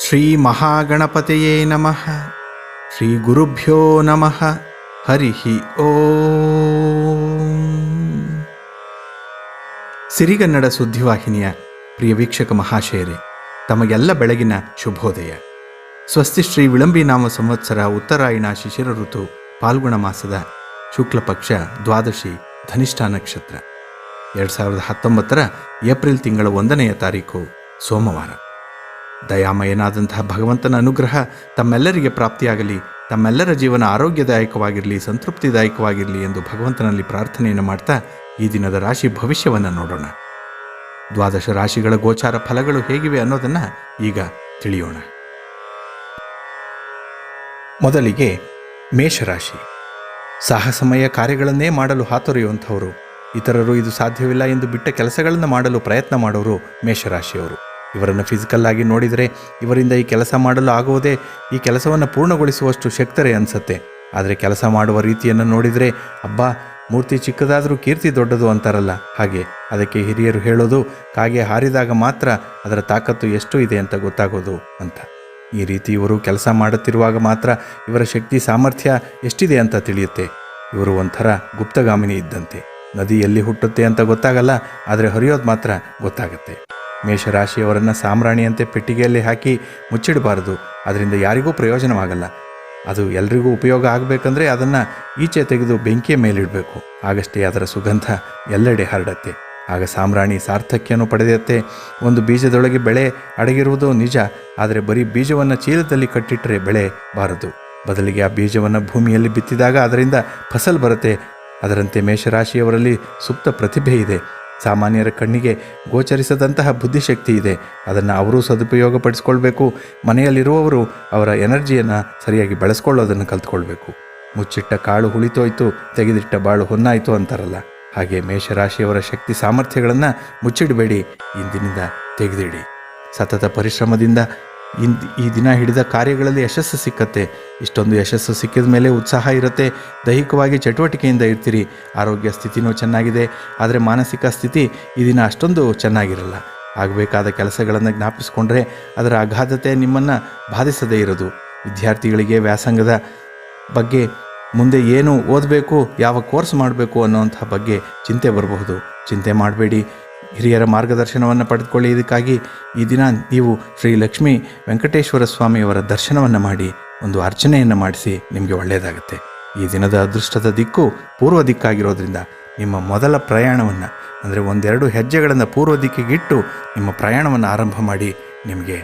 ಶ್ರೀ ಮಹಾಗಣಪತಿಯೇ ನಮಃ. ಶ್ರೀ ಗುರುಭ್ಯೋ ನಮಃ. ಹರಿ ಓಂ. ಸಿರಿಗನ್ನಡ ಸುದ್ದಿವಾಹಿನಿಯ ಪ್ರಿಯ ವೀಕ್ಷಕ ಮಹಾಶಯರೇ, ತಮಗೆಲ್ಲ ಬೆಳಗಿನ ಶುಭೋದಯ. ಸ್ವಸ್ತಿ ಶ್ರೀ ವಿಳಂಬಿ ನಾಮ ಸಂವತ್ಸರ ಉತ್ತರಾಯಣ ಶಿಶಿರ ಋತು ಪಾಲ್ಗುಣ ಮಾಸದ ಶುಕ್ಲಪಕ್ಷ ದ್ವಾದಶಿ ಧನಿಷ್ಠ ನಕ್ಷತ್ರ. ಎರಡು ಸಾವಿರದ ಹತ್ತೊಂಬತ್ತರ ಏಪ್ರಿಲ್ ತಿಂಗಳ ಒಂದನೆಯ ತಾರೀಕು ಸೋಮವಾರ. ದಯಾಮಯನಾದಂತಹ ಭಗವಂತನ ಅನುಗ್ರಹ ತಮ್ಮೆಲ್ಲರಿಗೆ ಪ್ರಾಪ್ತಿಯಾಗಲಿ, ತಮ್ಮೆಲ್ಲರ ಜೀವನ ಆರೋಗ್ಯದಾಯಕವಾಗಿರಲಿ, ಸಂತೃಪ್ತಿದಾಯಕವಾಗಿರಲಿ ಎಂದು ಭಗವಂತನಲ್ಲಿ ಪ್ರಾರ್ಥನೆಯನ್ನು ಮಾಡ್ತಾ ಈ ದಿನದ ರಾಶಿ ಭವಿಷ್ಯವನ್ನು ನೋಡೋಣ. ದ್ವಾದಶ ರಾಶಿಗಳ ಗೋಚಾರ ಫಲಗಳು ಹೇಗಿವೆ ಅನ್ನೋದನ್ನು ಈಗ ತಿಳಿಯೋಣ. ಮೊದಲಿಗೆ ಮೇಷರಾಶಿ ಸಾಹಸಮಯ ಕಾರ್ಯಗಳನ್ನೇ ಮಾಡಲು ಹಾತೊರೆಯುವಂಥವರು. ಇತರರು ಇದು ಸಾಧ್ಯವಿಲ್ಲ ಎಂದು ಬಿಟ್ಟ ಕೆಲಸಗಳನ್ನು ಮಾಡಲು ಪ್ರಯತ್ನ ಮಾಡೋರು ಮೇಷರಾಶಿಯವರು ಇವರನ್ನು ಫಿಸಿಕಲ್ ಆಗಿ ನೋಡಿದರೆ ಇವರಿಂದ ಈ ಕೆಲಸ ಮಾಡಲು ಆಗುವುದೇ, ಈ ಕೆಲಸವನ್ನು ಪೂರ್ಣಗೊಳಿಸುವಷ್ಟು ಶಕ್ತರೇ ಅನಿಸುತ್ತೆ. ಆದರೆ ಕೆಲಸ ಮಾಡುವ ರೀತಿಯನ್ನು ನೋಡಿದರೆ, ಅಬ್ಬಾ, ಮೂರ್ತಿ ಚಿಕ್ಕದಾದರೂ ಕೀರ್ತಿ ದೊಡ್ಡದು ಅಂತಾರಲ್ಲ. ಹಾಗೆ ಅದಕ್ಕೆ ಹಿರಿಯರು ಹೇಳೋದು, ಕಾಗೆ ಹಾರಿದಾಗ ಮಾತ್ರ ಅದರ ತಾಕತ್ತು ಎಷ್ಟು ಇದೆ ಅಂತ ಗೊತ್ತಾಗೋದು ಅಂತ. ಈ ರೀತಿ ಇವರು ಕೆಲಸ ಮಾಡುತ್ತಿರುವಾಗ ಮಾತ್ರ ಇವರ ಶಕ್ತಿ, ಸಾಮರ್ಥ್ಯ ಎಷ್ಟಿದೆ ಅಂತ ತಿಳಿಯುತ್ತೆ. ಇವರು ಒಂಥರ ಗುಪ್ತಗಾಮಿನಿ ಇದ್ದಂತೆ. ನದಿ ಎಲ್ಲಿ ಹುಟ್ಟುತ್ತೆ ಅಂತ ಗೊತ್ತಾಗಲ್ಲ, ಆದರೆ ಹರಿಯೋದು ಮಾತ್ರ ಗೊತ್ತಾಗುತ್ತೆ. ಮೇಷರಾಶಿಯವರನ್ನು ಸಾಮ್ರಾಣಿಯಂತೆ ಪೆಟ್ಟಿಗೆಯಲ್ಲಿ ಹಾಕಿ ಮುಚ್ಚಿಡಬಾರದು. ಅದರಿಂದ ಯಾರಿಗೂ ಪ್ರಯೋಜನವಾಗಲ್ಲ. ಅದು ಎಲ್ರಿಗೂ ಉಪಯೋಗ ಆಗಬೇಕಂದ್ರೆ ಅದನ್ನು ಈಚೆ ತೆಗೆದು ಬೆಂಕಿಯ ಮೇಲಿಡಬೇಕು. ಆಗಷ್ಟೇ ಅದರ ಸುಗಂಧ ಎಲ್ಲೆಡೆ ಹರಡತ್ತೆ. ಆಗ ಸಾಮ್ರಾಣಿ ಸಾರ್ಥಕ್ಯನು ಪಡೆದತ್ತೆ ಒಂದು ಬೀಜದೊಳಗೆ ಬೆಳೆ ಅಡಗಿರುವುದು ನಿಜ. ಆದರೆ ಬರೀ ಬೀಜವನ್ನು ಚೀಲದಲ್ಲಿ ಕಟ್ಟಿಟ್ಟರೆ ಬೆಳೆ ಬಾರದು. ಬದಲಿಗೆ ಆ ಬೀಜವನ್ನು ಭೂಮಿಯಲ್ಲಿ ಬಿತ್ತಿದಾಗ ಅದರಿಂದ ಫಸಲ್ ಬರುತ್ತೆ. ಅದರಂತೆ ಮೇಷರಾಶಿಯವರಲ್ಲಿ ಸುಪ್ತ ಪ್ರತಿಭೆ ಇದೆ. ಸಾಮಾನ್ಯರ ಕಣ್ಣಿಗೆ ಗೋಚರಿಸದಂತಹ ಬುದ್ಧಿಶಕ್ತಿ ಇದೆ. ಅದನ್ನು ಅವರೂ ಸದುಪಯೋಗಪಡಿಸ್ಕೊಳ್ಬೇಕು. ಮನೆಯಲ್ಲಿರುವವರು ಅವರ ಎನರ್ಜಿಯನ್ನು ಸರಿಯಾಗಿ ಬಳಸ್ಕೊಳ್ಳೋದನ್ನು ಕಲ್ತ್ಕೊಳ್ಬೇಕು. ಮುಚ್ಚಿಟ್ಟ ಕಾಳು ಹುಳಿತೋಯ್ತು, ತೆಗೆದಿಟ್ಟ ಬಾಳು ಹೊನ್ನಾಯಿತು ಅಂತಾರಲ್ಲ. ಹಾಗೆ ಮೇಷರಾಶಿಯವರ ಶಕ್ತಿ ಸಾಮರ್ಥ್ಯಗಳನ್ನು ಮುಚ್ಚಿಡಬೇಡಿ, ಇಂದಿನಿಂದ ತೆಗೆದಿಡಿ. ಸತತ ಪರಿಶ್ರಮದಿಂದ ಈ ದಿನ ಹಿಡಿದ ಕಾರ್ಯಗಳಲ್ಲಿ ಯಶಸ್ಸು ಸಿಕ್ಕತ್ತೆ. ಇಷ್ಟೊಂದು ಯಶಸ್ಸು ಸಿಕ್ಕಿದ ಮೇಲೆ ಉತ್ಸಾಹ ಇರುತ್ತೆ. ದೈಹಿಕವಾಗಿ ಚಟುವಟಿಕೆಯಿಂದ ಇರ್ತೀರಿ. ಆರೋಗ್ಯ ಸ್ಥಿತಿನೂ ಚೆನ್ನಾಗಿದೆ. ಆದರೆ ಮಾನಸಿಕ ಸ್ಥಿತಿ ಈ ದಿನ ಅಷ್ಟೊಂದು ಚೆನ್ನಾಗಿರಲ್ಲ. ಆಗಬೇಕಾದ ಕೆಲಸಗಳನ್ನು ಜ್ಞಾಪಿಸಿಕೊಂಡ್ರೆ ಅದರ ಅಗಾಧತೆ ನಿಮ್ಮನ್ನು ಬಾಧಿಸದೇ ಇರೋದು. ವಿದ್ಯಾರ್ಥಿಗಳಿಗೆ ವ್ಯಾಸಂಗದ ಬಗ್ಗೆ ಮುಂದೆ ಏನು ಓದಬೇಕು, ಯಾವ ಕೋರ್ಸ್ ಮಾಡಬೇಕು ಅನ್ನೋಂಥ ಬಗ್ಗೆ ಚಿಂತೆ ಬರಬಹುದು. ಚಿಂತೆ ಮಾಡಬೇಡಿ. ಹಿರಿಯರ ಮಾರ್ಗದರ್ಶನವನ್ನು ಪಡೆದುಕೊಳ್ಳಿ. ಇದಕ್ಕಾಗಿ ಈ ದಿನ ನೀವು ಶ್ರೀ ಲಕ್ಷ್ಮೀ ವೆಂಕಟೇಶ್ವರ ಸ್ವಾಮಿಯವರ ದರ್ಶನವನ್ನು ಮಾಡಿ ಒಂದು ಅರ್ಚನೆಯನ್ನು ಮಾಡಿಸಿ ನಿಮಗೆ ಒಳ್ಳೆಯದಾಗುತ್ತೆ. ಈ ದಿನದ ಅದೃಷ್ಟದ ದಿಕ್ಕು ಪೂರ್ವ ದಿಕ್ಕಾಗಿರೋದ್ರಿಂದ ನಿಮ್ಮ ಮೊದಲ ಪ್ರಯಾಣವನ್ನು, ಅಂದರೆ ಒಂದೆರಡು ಹೆಜ್ಜೆಗಳನ್ನು ಪೂರ್ವ ದಿಕ್ಕಿಗಿಟ್ಟು ನಿಮ್ಮ ಪ್ರಯಾಣವನ್ನು ಆರಂಭ ಮಾಡಿ ನಿಮಗೆ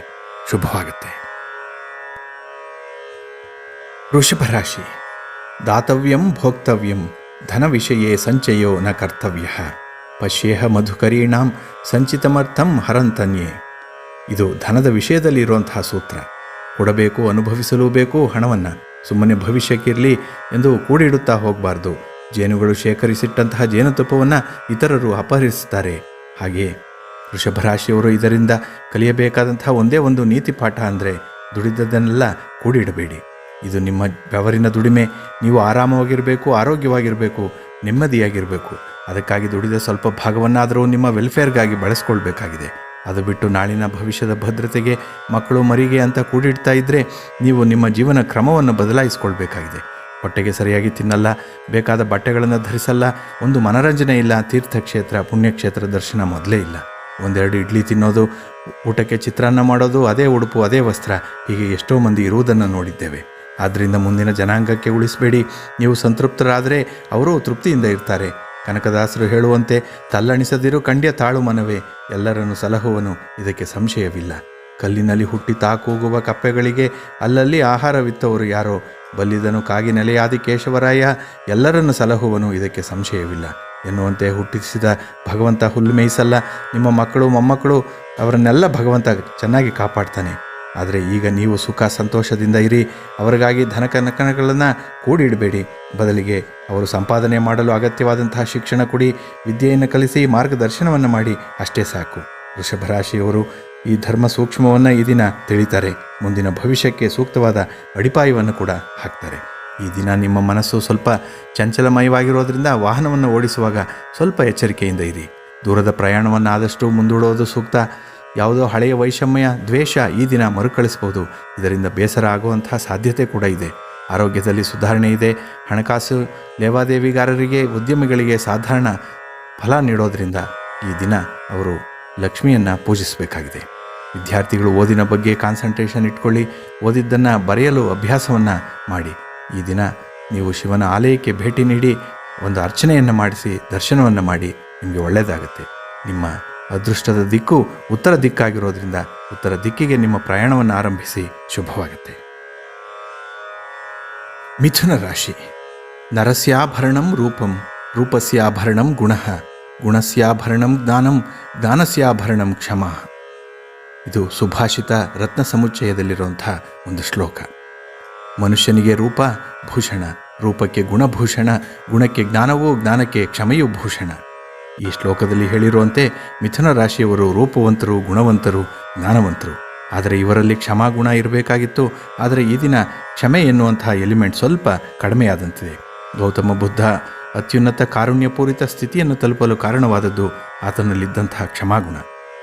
ಶುಭವಾಗುತ್ತೆ. ವೃಷಭ ರಾಶಿ ದಾತವ್ಯಂ ಭೋಕ್ತವ್ಯಂ ಧನ ವಿಷಯೇ ಸಂಚಯೋ ನ ಕರ್ತವ್ಯ. ಪಶ್ಯೇಹ ಮಧುಕರೀಣಾಂ ಸಂಚಿತಮರ್ಥಂ ಹರಂತನ್ಯೇ. ಇದು ಧನದ ವಿಷಯದಲ್ಲಿ ಇರುವಂತಹ ಸೂತ್ರ. ಕೊಡಬೇಕು, ಅನುಭವಿಸಲೂ ಬೇಕು ಹಣವನ್ನು. ಸುಮ್ಮನೆ ಭವಿಷ್ಯಕ್ಕಿರಲಿ ಎಂದು ಕೂಡಿಡುತ್ತಾ ಹೋಗಬಾರ್ದು. ಜೇನುಗಳು ಶೇಖರಿಸಿಟ್ಟಂತಹ ಜೇನುತುಪ್ಪವನ್ನು ಇತರರು ಅಪಹರಿಸುತ್ತಾರೆ. ಹಾಗೆಯೇ ವೃಷಭರಾಶಿಯವರು ಇದರಿಂದ ಕಲಿಯಬೇಕಾದಂತಹ ಒಂದೇ ಒಂದು ನೀತಿ ಪಾಠ ಅಂದರೆ ದುಡಿದದನ್ನೆಲ್ಲ ಕೂಡಿಡಬೇಡಿ. ಇದು ನಿಮ್ಮ ಬೆವರಿನ ದುಡಿಮೆ. ನೀವು ಆರಾಮವಾಗಿರಬೇಕು, ಆರೋಗ್ಯವಾಗಿರಬೇಕು, ನೆಮ್ಮದಿಯಾಗಿರಬೇಕು. ಅದಕ್ಕಾಗಿ ದುಡಿದ ಸ್ವಲ್ಪ ಭಾಗವನ್ನಾದರೂ ನಿಮ್ಮ ವೆಲ್ಫೇರ್ಗಾಗಿ ಬಳಸ್ಕೊಳ್ಬೇಕಾಗಿದೆ. ಅದು ಬಿಟ್ಟು ನಾಳಿನ ಭವಿಷ್ಯದ ಭದ್ರತೆಗೆ, ಮಕ್ಕಳು ಮರಿಗೆ ಅಂತ ಕೂಡಿಡ್ತಾ ಇದ್ದರೆ ನೀವು ನಿಮ್ಮ ಜೀವನ ಕ್ರಮವನ್ನು ಬದಲಾಯಿಸ್ಕೊಳ್ಬೇಕಾಗಿದೆ. ಹೊಟ್ಟೆಗೆ ಸರಿಯಾಗಿ ತಿನ್ನಲ್ಲ, ಬೇಕಾದ ಬಟ್ಟೆಗಳನ್ನು ಧರಿಸಲ್ಲ, ಒಂದು ಮನರಂಜನೆ ಇಲ್ಲ, ತೀರ್ಥಕ್ಷೇತ್ರ, ಪುಣ್ಯಕ್ಷೇತ್ರ ದರ್ಶನ ಮೊದಲೇ ಇಲ್ಲ. ಒಂದೆರಡು ಇಡ್ಲಿ ತಿನ್ನೋದು, ಊಟಕ್ಕೆ ಚಿತ್ರಾನ್ನ ಮಾಡೋದು, ಅದೇ ಉಡುಪು, ಅದೇ ವಸ್ತ್ರ, ಹೀಗೆ ಎಷ್ಟೋ ಮಂದಿ ಇರುವುದನ್ನು ನೋಡಿದ್ದೇವೆ. ಆದ್ದರಿಂದ ಮುಂದಿನ ಜನಾಂಗಕ್ಕೆ ಉಳಿಸಬೇಡಿ. ನೀವು ಸಂತೃಪ್ತರಾದರೆ ಅವರೂ ತೃಪ್ತಿಯಿಂದ ಇರ್ತಾರೆ. ಕನಕದಾಸರು ಹೇಳುವಂತೆ ತಲ್ಲಣಿಸದಿರು ಕಂಡ್ಯ ತಾಳು ಮನವೇ, ಎಲ್ಲರನ್ನು ಸಲಹುವನು, ಇದಕ್ಕೆ ಸಂಶಯವಿಲ್ಲ. ಕಲ್ಲಿನಲ್ಲಿ ಹುಟ್ಟಿ ತಾಕೂಗುವ ಕಪ್ಪೆಗಳಿಗೆ ಅಲ್ಲಲ್ಲಿ ಆಹಾರವಿತ್ತವರು ಯಾರೋ, ಬಲ್ಲಿದನು ಕಾಗಿ ನೆಲೆಯಾದಿ ಕೇಶವರಾಯ ಎಲ್ಲರನ್ನು ಸಲಹುವನು, ಇದಕ್ಕೆ ಸಂಶಯವಿಲ್ಲ. ಎನ್ನುವಂತೆ ಹುಟ್ಟಿಸಿದ ಭಗವಂತ ಹುಲ್ಲು ಮೇಯಿಸಲ್ಲ, ನಿಮ್ಮ ಮಕ್ಕಳು ಮೊಮ್ಮಕ್ಕಳು ಅವರನ್ನೆಲ್ಲ ಭಗವಂತ ಚೆನ್ನಾಗಿ ಕಾಪಾಡ್ತಾನೆ. ಆದರೆ ಈಗ ನೀವು ಸುಖ ಸಂತೋಷದಿಂದ ಇರಿ. ಅವರಿಗಾಗಿ ಧನ ಕೂಡಿ ಕೂಡಿಡಬೇಡಿ. ಬದಲಿಗೆ ಅವರು ಸಂಪಾದನೆ ಮಾಡಲು ಅಗತ್ಯವಾದಂತಹ ಶಿಕ್ಷಣ ಕೊಡಿ. ವಿದ್ಯೆಯನ್ನು ಕಲಿಸಿ ಮಾರ್ಗದರ್ಶನವನ್ನು ಮಾಡಿ. ಅಷ್ಟೇ ಸಾಕು. ವೃಷಭರಾಶಿಯವರು ಈ ಧರ್ಮ ಸೂಕ್ಷ್ಮವನ್ನು ಈ ದಿನ ತಿಳಿತಾರೆ. ಮುಂದಿನ ಭವಿಷ್ಯಕ್ಕೆ ಸೂಕ್ತವಾದ ಅಡಿಪಾಯವನ್ನು ಕೂಡ ಹಾಕ್ತಾರೆ. ಈ ದಿನ ನಿಮ್ಮ ಮನಸ್ಸು ಸ್ವಲ್ಪ ಚಂಚಲಮಯವಾಗಿರೋದ್ರಿಂದ ವಾಹನವನ್ನು ಓಡಿಸುವಾಗ ಸ್ವಲ್ಪ ಎಚ್ಚರಿಕೆಯಿಂದ ಇರಿ. ದೂರದ ಪ್ರಯಾಣವನ್ನು ಆದಷ್ಟು ಮುಂದೂಡೋದು ಸೂಕ್ತ. ಯಾವುದೋ ಹಳೆಯ ವೈಷಮ್ಯ, ದ್ವೇಷ ಈ ದಿನ ಮರುಕಳಿಸಬಹುದು. ಇದರಿಂದ ಬೇಸರ ಆಗುವಂತಹ ಸಾಧ್ಯತೆ ಕೂಡ ಇದೆ. ಆರೋಗ್ಯದಲ್ಲಿ ಸುಧಾರಣೆ ಇದೆ. ಹಣಕಾಸು ಲೇವಾದೇವಿಗಾರರಿಗೆ, ಉದ್ಯಮಿಗಳಿಗೆ ಸಾಧಾರಣ ಫಲ ನೀಡೋದರಿಂದ ಈ ದಿನ ಅವರು ಲಕ್ಷ್ಮಿಯನ್ನು ಪೂಜಿಸಬೇಕಾಗಿದೆ. ವಿದ್ಯಾರ್ಥಿಗಳು ಓದಿನ ಬಗ್ಗೆ ಕಾನ್ಸಂಟ್ರೇಷನ್ ಇಟ್ಕೊಳ್ಳಿ, ಓದಿದ್ದನ್ನು ಬರೆಯಲು ಅಭ್ಯಾಸವನ್ನು ಮಾಡಿ. ಈ ದಿನ ನೀವು ಶಿವನ ಆಲಯಕ್ಕೆ ಭೇಟಿ ನೀಡಿ, ಒಂದು ಅರ್ಚನೆಯನ್ನು ಮಾಡಿಸಿ, ದರ್ಶನವನ್ನು ಮಾಡಿ, ನಿಮಗೆ ಒಳ್ಳೆಯದಾಗುತ್ತೆ. ನಿಮ್ಮ ಅದೃಷ್ಟದ ದಿಕ್ಕು ಉತ್ತರ ದಿಕ್ಕಾಗಿರೋದ್ರಿಂದ ಉತ್ತರ ದಿಕ್ಕಿಗೆ ನಿಮ್ಮ ಪ್ರಯಾಣವನ್ನು ಆರಂಭಿಸಿ. ಶುಭವಾಗುತ್ತೆ. ಮಿಥುನ ರಾಶಿ. ನರಸ್ಯಾಭರಣಂ ರೂಪಂ, ರೂಪಸ್ಯಾಭರಣಂ ಗುಣ, ಗುಣಸ್ಯಾಭರಣಂ ಜ್ಞಾನಂ, ಜ್ಞಾನಸ್ಯಾಭರಣಂ ಕ್ಷಮ. ಇದು ಸುಭಾಷಿತ ರತ್ನ ಸಮುಚ್ಚಯದಲ್ಲಿರುವಂಥ ಒಂದು ಶ್ಲೋಕ. ಮನುಷ್ಯನಿಗೆ ರೂಪ, ಭೂಷಣ, ರೂಪಕ್ಕೆ ಗುಣಭೂಷಣ, ಗುಣಕ್ಕೆ ಜ್ಞಾನವೂ ಜ್ಞಾನಕ್ಕೆ ಕ್ಷಮೆಯೂ ಭೂಷಣ. ಈ ಶ್ಲೋಕದಲ್ಲಿ ಹೇಳಿರುವಂತೆ ಮಿಥುನ ರಾಶಿಯವರು ರೂಪವಂತರು, ಗುಣವಂತರು, ಜ್ಞಾನವಂತರು. ಆದರೆ ಇವರಲ್ಲಿ ಕ್ಷಮಾಗುಣ ಇರಬೇಕಾಗಿತ್ತು. ಆದರೆ ಈ ದಿನ ಕ್ಷಮೆ ಎನ್ನುವಂತಹ ಎಲಿಮೆಂಟ್ ಸ್ವಲ್ಪ ಕಡಿಮೆಯಾದಂತಿದೆ. ಗೌತಮ ಬುದ್ಧ ಅತ್ಯುನ್ನತ ಕಾರುಣ್ಯಪೂರಿತ ಸ್ಥಿತಿಯನ್ನು ತಲುಪಲು ಕಾರಣವಾದದ್ದು ಆತನಲ್ಲಿದ್ದಂತಹ ಕ್ಷಮಾಗುಣ.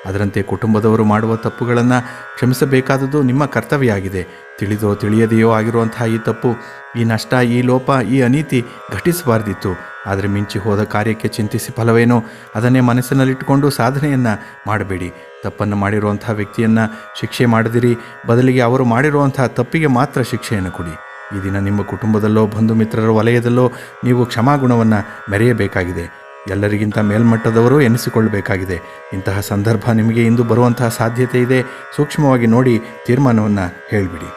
ಅದರಂತೆ ಕುಟುಂಬದವರು ಮಾಡುವ ತಪ್ಪುಗಳನ್ನು ಕ್ಷಮಿಸಬೇಕಾದದ್ದು ನಿಮ್ಮ ಕರ್ತವ್ಯ ಆಗಿದೆ ತಿಳಿದೋ ತಿಳಿಯದೆಯೋ ಆಗಿರುವಂತಹ ಈ ತಪ್ಪು, ಈ ನಷ್ಟ, ಈ ಲೋಪ, ಈ ಅನೀತಿ ಘಟಿಸಬಾರ್ದಿತ್ತು. ಆದರೆ ಮಿಂಚಿ ಹೋದ ಕಾರ್ಯಕ್ಕೆ ಚಿಂತಿಸಿ ಫಲವೇನೋ, ಅದನ್ನೇ ಮನಸ್ಸಿನಲ್ಲಿಟ್ಟುಕೊಂಡು ಸಾಧನೆಯನ್ನು ಮಾಡಬೇಡಿ. ತಪ್ಪನ್ನು ಮಾಡಿರುವಂತಹ ವ್ಯಕ್ತಿಯನ್ನು ಶಿಕ್ಷೆ ಮಾಡದಿರಿ. ಬದಲಿಗೆ ಅವರು ಮಾಡಿರುವಂತಹ ತಪ್ಪಿಗೆ ಮಾತ್ರ ಶಿಕ್ಷೆಯನ್ನು ಕೊಡಿ. ಈ ದಿನ ನಿಮ್ಮ ಕುಟುಂಬದಲ್ಲೋ, ಬಂಧು ಮಿತ್ರರ ವಲಯದಲ್ಲೋ ನೀವು ಕ್ಷಮಾಗುಣವನ್ನು ಮೆರೆಯಬೇಕಾಗಿದೆ. ಎಲ್ಲರಿಗಿಂತ ಮೇಲ್ಮಟ್ಟದವರು ಎನಿಸಿಕೊಳ್ಳಬೇಕಾಗಿದೆ. ಇಂತಹ ಸಂದರ್ಭ ನಿಮಗೆ ಇಂದು ಬರುವಂತಹ ಸಾಧ್ಯತೆ ಇದೆ. ಸೂಕ್ಷ್ಮವಾಗಿ ನೋಡಿ ತೀರ್ಮಾನವನ್ನು ಹೇಳಿಬಿಡಿ.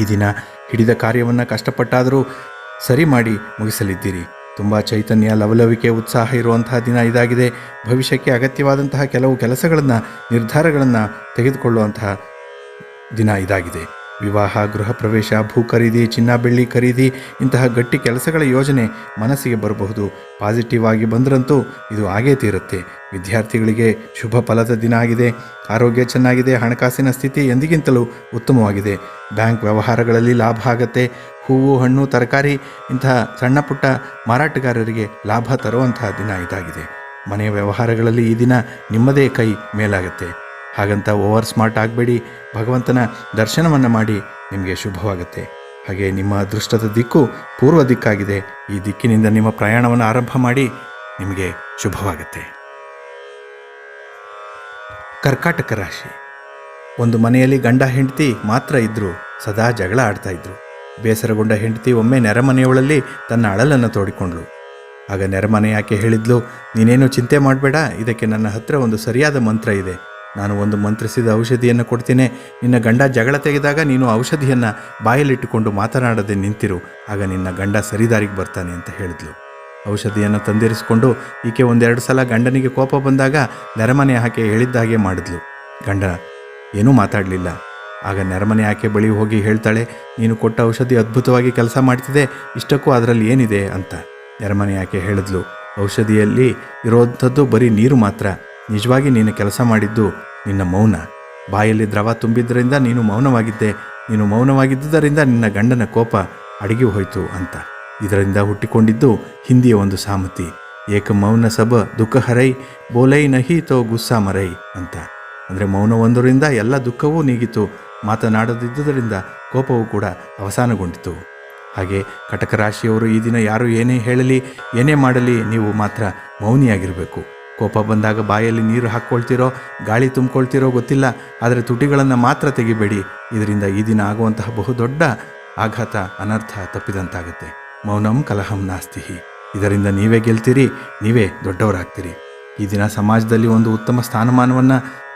ಈ ದಿನ ಹಿಡಿದ ಕಾರ್ಯವನ್ನು ಕಷ್ಟಪಟ್ಟಾದರೂ ಸರಿ ಮಾಡಿ ಮುಗಿಸಲಿದ್ದೀರಿ. ತುಂಬ ಚೈತನ್ಯ, ಲವಲವಿಕೆ, ಉತ್ಸಾಹ ಇರುವಂತಹ ದಿನ ಇದಾಗಿದೆ. ಭವಿಷ್ಯಕ್ಕೆ ಅಗತ್ಯವಾದಂತಹ ಕೆಲವು ಕೆಲಸಗಳನ್ನು, ನಿರ್ಧಾರಗಳನ್ನು ತೆಗೆದುಕೊಳ್ಳುವಂತಹ ದಿನ ಇದಾಗಿದೆ. ವಿವಾಹ, ಗೃಹ ಪ್ರವೇಶ, ಭೂ ಖರೀದಿ, ಚಿನ್ನ ಬೆಳ್ಳಿ ಖರೀದಿ ಇಂತಹ ಗಟ್ಟಿ ಕೆಲಸಗಳ ಯೋಜನೆ ಮನಸ್ಸಿಗೆ ಬರಬಹುದು. ಪಾಸಿಟಿವ್ ಆಗಿ ಬಂದರಂತೂ ಇದು ಆಗೇ ತೀರುತ್ತೆ. ವಿದ್ಯಾರ್ಥಿಗಳಿಗೆ ಶುಭ ಫಲದ ದಿನ ಆಗಿದೆ. ಆರೋಗ್ಯ ಚೆನ್ನಾಗಿದೆ. ಹಣಕಾಸಿನ ಸ್ಥಿತಿ ಎಂದಿಗಿಂತಲೂ ಉತ್ತಮವಾಗಿದೆ. ಬ್ಯಾಂಕ್ ವ್ಯವಹಾರಗಳಲ್ಲಿ ಲಾಭ ಆಗತ್ತೆ. ಹೂವು, ಹಣ್ಣು, ತರಕಾರಿ ಇಂತಹ ಸಣ್ಣ ಪುಟ್ಟ ಮಾರಾಟಗಾರರಿಗೆ ಲಾಭ ತರುವಂತಹ ದಿನ ಇದಾಗಿದೆ. ಮನೆಯ ವ್ಯವಹಾರಗಳಲ್ಲಿ ಈ ದಿನ ನಿಮ್ಮದೇ ಕೈ ಮೇಲಾಗುತ್ತೆ. ಹಾಗಂತ ಓವರ್ ಸ್ಮಾರ್ಟ್ ಆಗಬೇಡಿ. ಭಗವಂತನ ದರ್ಶನವನ್ನು ಮಾಡಿ ನಿಮಗೆ ಶುಭವಾಗುತ್ತೆ. ಹಾಗೆ ನಿಮ್ಮ ಅದೃಷ್ಟದ ದಿಕ್ಕು ಪೂರ್ವ ದಿಕ್ಕಾಗಿದೆ. ಈ ದಿಕ್ಕಿನಿಂದ ನಿಮ್ಮ ಪ್ರಯಾಣವನ್ನು ಆರಂಭ ಮಾಡಿ ನಿಮಗೆ ಶುಭವಾಗುತ್ತೆ. ಕರ್ಕಾಟಕ ರಾಶಿ. ಒಂದು ಮನೆಯಲ್ಲಿ ಗಂಡ ಹೆಂಡತಿ ಮಾತ್ರ ಇದ್ದರು ಸದಾ ಜಗಳ ಆಡ್ತಾ ಇದ್ರು. ಬೇಸರಗೊಂಡ ಹೆಂಡತಿ ಒಮ್ಮೆ ನೆರೆಮನೆಯೊಳಲ್ಲಿ ತನ್ನ ಅಳಲನ್ನು ತೋಡಿಕೊಂಡ್ಳು. ಆಗ ನೆರೆಮನೆ ಯಾಕೆ ಹೇಳಿದ್ಲು? ನೀನೇನು ಚಿಂತೆ ಮಾಡಬೇಡ, ಇದಕ್ಕೆ ನನ್ನ ಹತ್ರ ಒಂದು ಸರಿಯಾದ ಮಂತ್ರ ಇದೆ. ನಾನು ಒಂದು ಮಂತ್ರಿಸಿದ ಔಷಧಿಯನ್ನು ಕೊಡ್ತೀನಿ. ನಿನ್ನ ಗಂಡ ಜಗಳ ತೆಗೆದಾಗ ನೀನು ಔಷಧಿಯನ್ನು ಬಾಯಲ್ಲಿಟ್ಟುಕೊಂಡು ಮಾತನಾಡದೆ ನಿಂತಿರು. ಆಗ ನಿನ್ನ ಗಂಡ ಸರಿದಾರಿಗೆ ಬರ್ತಾನೆ ಅಂತ ಹೇಳಿದ್ಲು. ಔಷಧಿಯನ್ನು ತಂದಿರಿಸಿಕೊಂಡು ಈಕೆ ಒಂದೆರಡು ಸಲ ಗಂಡನಿಗೆ ಕೋಪ ಬಂದಾಗ ನೆರೆಮನೆ ಆಕೆ ಹೇಳಿದ್ದ ಹಾಗೆ ಮಾಡಿದ್ಲು. ಗಂಡ, ಏನೂ ಮಾತಾಡಲಿಲ್ಲ. ಆಗ ನೆರಮನೆ ಆಕೆ ಬಳಿ ಹೋಗಿ ಹೇಳ್ತಾಳೆ, ನೀನು ಕೊಟ್ಟ ಔಷಧಿ ಅದ್ಭುತವಾಗಿ ಕೆಲಸ ಮಾಡ್ತಿದೆ, ಇಷ್ಟಕ್ಕೂ ಅದರಲ್ಲಿ ಏನಿದೆ ಅಂತ. ನೆರಮನೆ ಆಕೆ ಹೇಳಿದ್ಲು, ಔಷಧಿಯಲ್ಲಿ ಇರೋವಂಥದ್ದು ಬರೀ ನೀರು ಮಾತ್ರ. ನಿಜವಾಗಿ ನೀನು ಕೆಲಸ ಮಾಡಿದ್ದು ನಿನ್ನ ಮೌನ. ಬಾಯಲ್ಲಿ ದ್ರವ ತುಂಬಿದ್ದರಿಂದ ನೀನು ಮೌನವಾಗಿದ್ದೆ. ನೀನು ಮೌನವಾಗಿದ್ದುದರಿಂದ ನಿನ್ನ ಗಂಡನ ಕೋಪ ಅಡಗಿ ಹೋಯಿತು ಅಂತ. ಇದರಿಂದ ಹುಟ್ಟಿಕೊಂಡಿದ್ದು ಹಿಂದಿಯ ಒಂದು ಸಾಮತಿ. ಏಕ ಮೌನ ಸಬ ದುಃಖ ಹರೈ, ಬೋಲೈ ನಹಿ ತೋ ಗುಸ್ಸಾ ಮರೈ ಅಂತ. ಅಂದರೆ ಮೌನ ಒಂದರಿಂದ ಎಲ್ಲ ದುಃಖವೂ ನೀಗಿತು. ಮಾತನಾಡದಿದ್ದುದರಿಂದ ಕೋಪವು ಕೂಡ ಅವಸಾನಗೊಂಡಿತು. ಹಾಗೆ ಕಟಕ ರಾಶಿಯವರು ಈ ದಿನ ಯಾರು ಏನೇ ಹೇಳಲಿ, ಏನೇ ಮಾಡಲಿ, ನೀವು ಮಾತ್ರ ಮೌನಿಯಾಗಿರಬೇಕು. ಕೋಪ ಬಂದಾಗ ಬಾಯಲ್ಲಿ ನೀರು ಹಾಕ್ಕೊಳ್ತಿರೋ, ಗಾಳಿ ತುಂಬಿಕೊಳ್ತಿರೋ ಗೊತ್ತಿಲ್ಲ. ಆದರೆ ತುಟಿಗಳನ್ನು ಮಾತ್ರ ತೆಗಿಬೇಡಿ. ಇದರಿಂದ ಈ ದಿನ ಆಗುವಂತಹ ಬಹುದೊಡ್ಡ ಆಘಾತ ಅನರ್ಥ ತಪ್ಪಿದಂತಾಗುತ್ತೆ. ಮೌನಂ ಕಲಹಂ ನಾಸ್ತಿ ಇದರಿಂದ ನೀವೇ ಗೆಲ್ತೀರಿ, ನೀವೇ ದೊಡ್ಡವರಾಗ್ತೀರಿ. ಈ ದಿನ ಸಮಾಜದಲ್ಲಿ ಒಂದು ಉತ್ತಮ ಸ್ಥಾನಮಾನವನ್ನು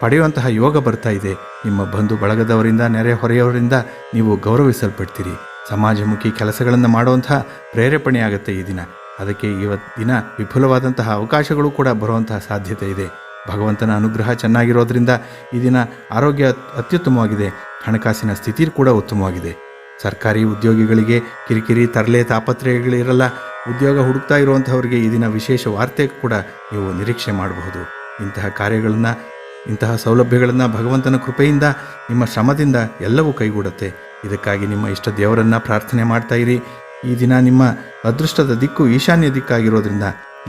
ಪಡೆಯುವಂತಹ ಯೋಗ ಬರ್ತಾ ಇದೆ. ನಿಮ್ಮ ಬಂಧು ಬಳಗದವರಿಂದ ನೆರೆಹೊರೆಯವರಿಂದ ನೀವು ಗೌರವಿಸಲ್ಪಡ್ತೀರಿ. ಸಮಾಜಮುಖಿ ಕೆಲಸಗಳನ್ನು ಮಾಡುವಂತಹ ಪ್ರೇರೇಪಣೆಯಾಗುತ್ತೆ ಈ ದಿನ. ಅದಕ್ಕೆ ಇವತ್ತು ದಿನ ವಿಫುಲವಾದಂತಹ ಅವಕಾಶಗಳು ಕೂಡ ಬರುವಂತಹ ಸಾಧ್ಯತೆ ಇದೆ. ಭಗವಂತನ ಅನುಗ್ರಹ ಚೆನ್ನಾಗಿರೋದ್ರಿಂದ ಈ ದಿನ ಆರೋಗ್ಯ ಅತ್ಯುತ್ತಮವಾಗಿದೆ. ಹಣಕಾಸಿನ ಸ್ಥಿತಿ ಕೂಡ ಉತ್ತಮವಾಗಿದೆ. ಸರ್ಕಾರಿ ಉದ್ಯೋಗಿಗಳಿಗೆ ಕಿರಿಕಿರಿ, ತರಲೆ, ತಾಪತ್ರಯಗಳಿರಲ್ಲ. ಉದ್ಯೋಗ ಹುಡುಕ್ತಾ ಇರುವಂಥವರಿಗೆ ಈ ದಿನ ವಿಶೇಷ ವಾರ್ತೆ ಕೂಡ ನೀವು ನಿರೀಕ್ಷೆ ಮಾಡಬಹುದು. ಇಂತಹ ಕಾರ್ಯಗಳನ್ನು, ಇಂತಹ ಸೌಲಭ್ಯಗಳನ್ನು ಭಗವಂತನ ಕೃಪೆಯಿಂದ, ನಿಮ್ಮ ಶ್ರಮದಿಂದ ಎಲ್ಲವೂ ಕೈಗೂಡುತ್ತೆ. ಇದಕ್ಕಾಗಿ ನಿಮ್ಮ ಇಷ್ಟ ದೇವರನ್ನು ಪ್ರಾರ್ಥನೆ ಮಾಡ್ತಾ ಇರಿ. ಈ ದಿನ ನಿಮ್ಮ ಅದೃಷ್ಟದ ದಿಕ್ಕು ಈಶಾನ್ಯ ದಿಕ್ಕಾಗಿರೋದ್ರಿಂದ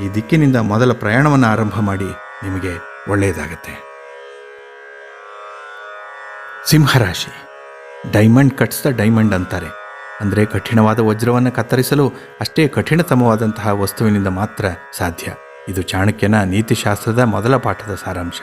ಈ ದಿಕ್ಕಿನಿಂದ ಮೊದಲ ಪ್ರಯಾಣವನ್ನು ಆರಂಭ ಮಾಡಿ ನಿಮಗೆ ಒಳ್ಳೆಯದಾಗತ್ತೆ. ಸಿಂಹರಾಶಿ ಡೈಮಂಡ್ ಕಟ್ಸ್ ದ ಡೈಮಂಡ್ ಅಂತಾರೆ. ಅಂದರೆ ಕಠಿಣವಾದ ವಜ್ರವನ್ನು ಕತ್ತರಿಸಲು ಅಷ್ಟೇ ಕಠಿಣತಮವಾದಂತಹ ವಸ್ತುವಿನಿಂದ ಮಾತ್ರ ಸಾಧ್ಯ. ಇದು ಚಾಣಕ್ಯನ ನೀತಿಶಾಸ್ತ್ರದ ಮೊದಲ ಪಾಠದ ಸಾರಾಂಶ.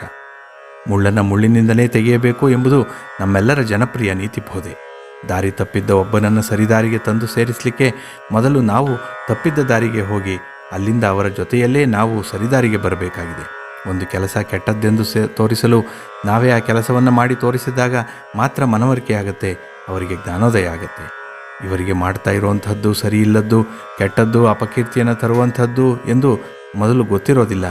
ಮುಳ್ಳನ್ನು ಮುಳ್ಳಿನಿಂದಲೇ ತೆಗೆಯಬೇಕು ಎಂಬುದು ನಮ್ಮೆಲ್ಲರ ಜನಪ್ರಿಯ ನೀತಿಬೋಧೆ. ದಾರಿ ತಪ್ಪಿದ್ದ ಒಬ್ಬನನ್ನು ಸರಿದಾರಿಗೆ ತಂದು ಸೇರಿಸಲಿಕ್ಕೆ ಮೊದಲು ನಾವು ತಪ್ಪಿದ್ದ ದಾರಿಗೆ ಹೋಗಿ ಅಲ್ಲಿಂದ ಅವರ ಜೊತೆಯಲ್ಲೇ ನಾವು ಸರಿದಾರಿಗೆ ಬರಬೇಕಾಗಿದೆ. ಒಂದು ಕೆಲಸ ಕೆಟ್ಟದ್ದೆಂದು ತೋರಿಸಲು ನಾವೇ ಆ ಕೆಲಸವನ್ನು ಮಾಡಿ ತೋರಿಸಿದಾಗ ಮಾತ್ರ ಮನವರಿಕೆಯಾಗತ್ತೆ ಅವರಿಗೆ ಜ್ಞಾನೋದಯ ಆಗುತ್ತೆ. ಇವರಿಗೆ ಮಾಡ್ತಾ ಇರುವಂಥದ್ದು ಸರಿ ಇಲ್ಲದ್ದು ಕೆಟ್ಟದ್ದು ಅಪಕೀರ್ತಿಯನ್ನು ತರುವಂಥದ್ದು ಎಂದು ಮೊದಲು ಗೊತ್ತಿರೋದಿಲ್ಲ.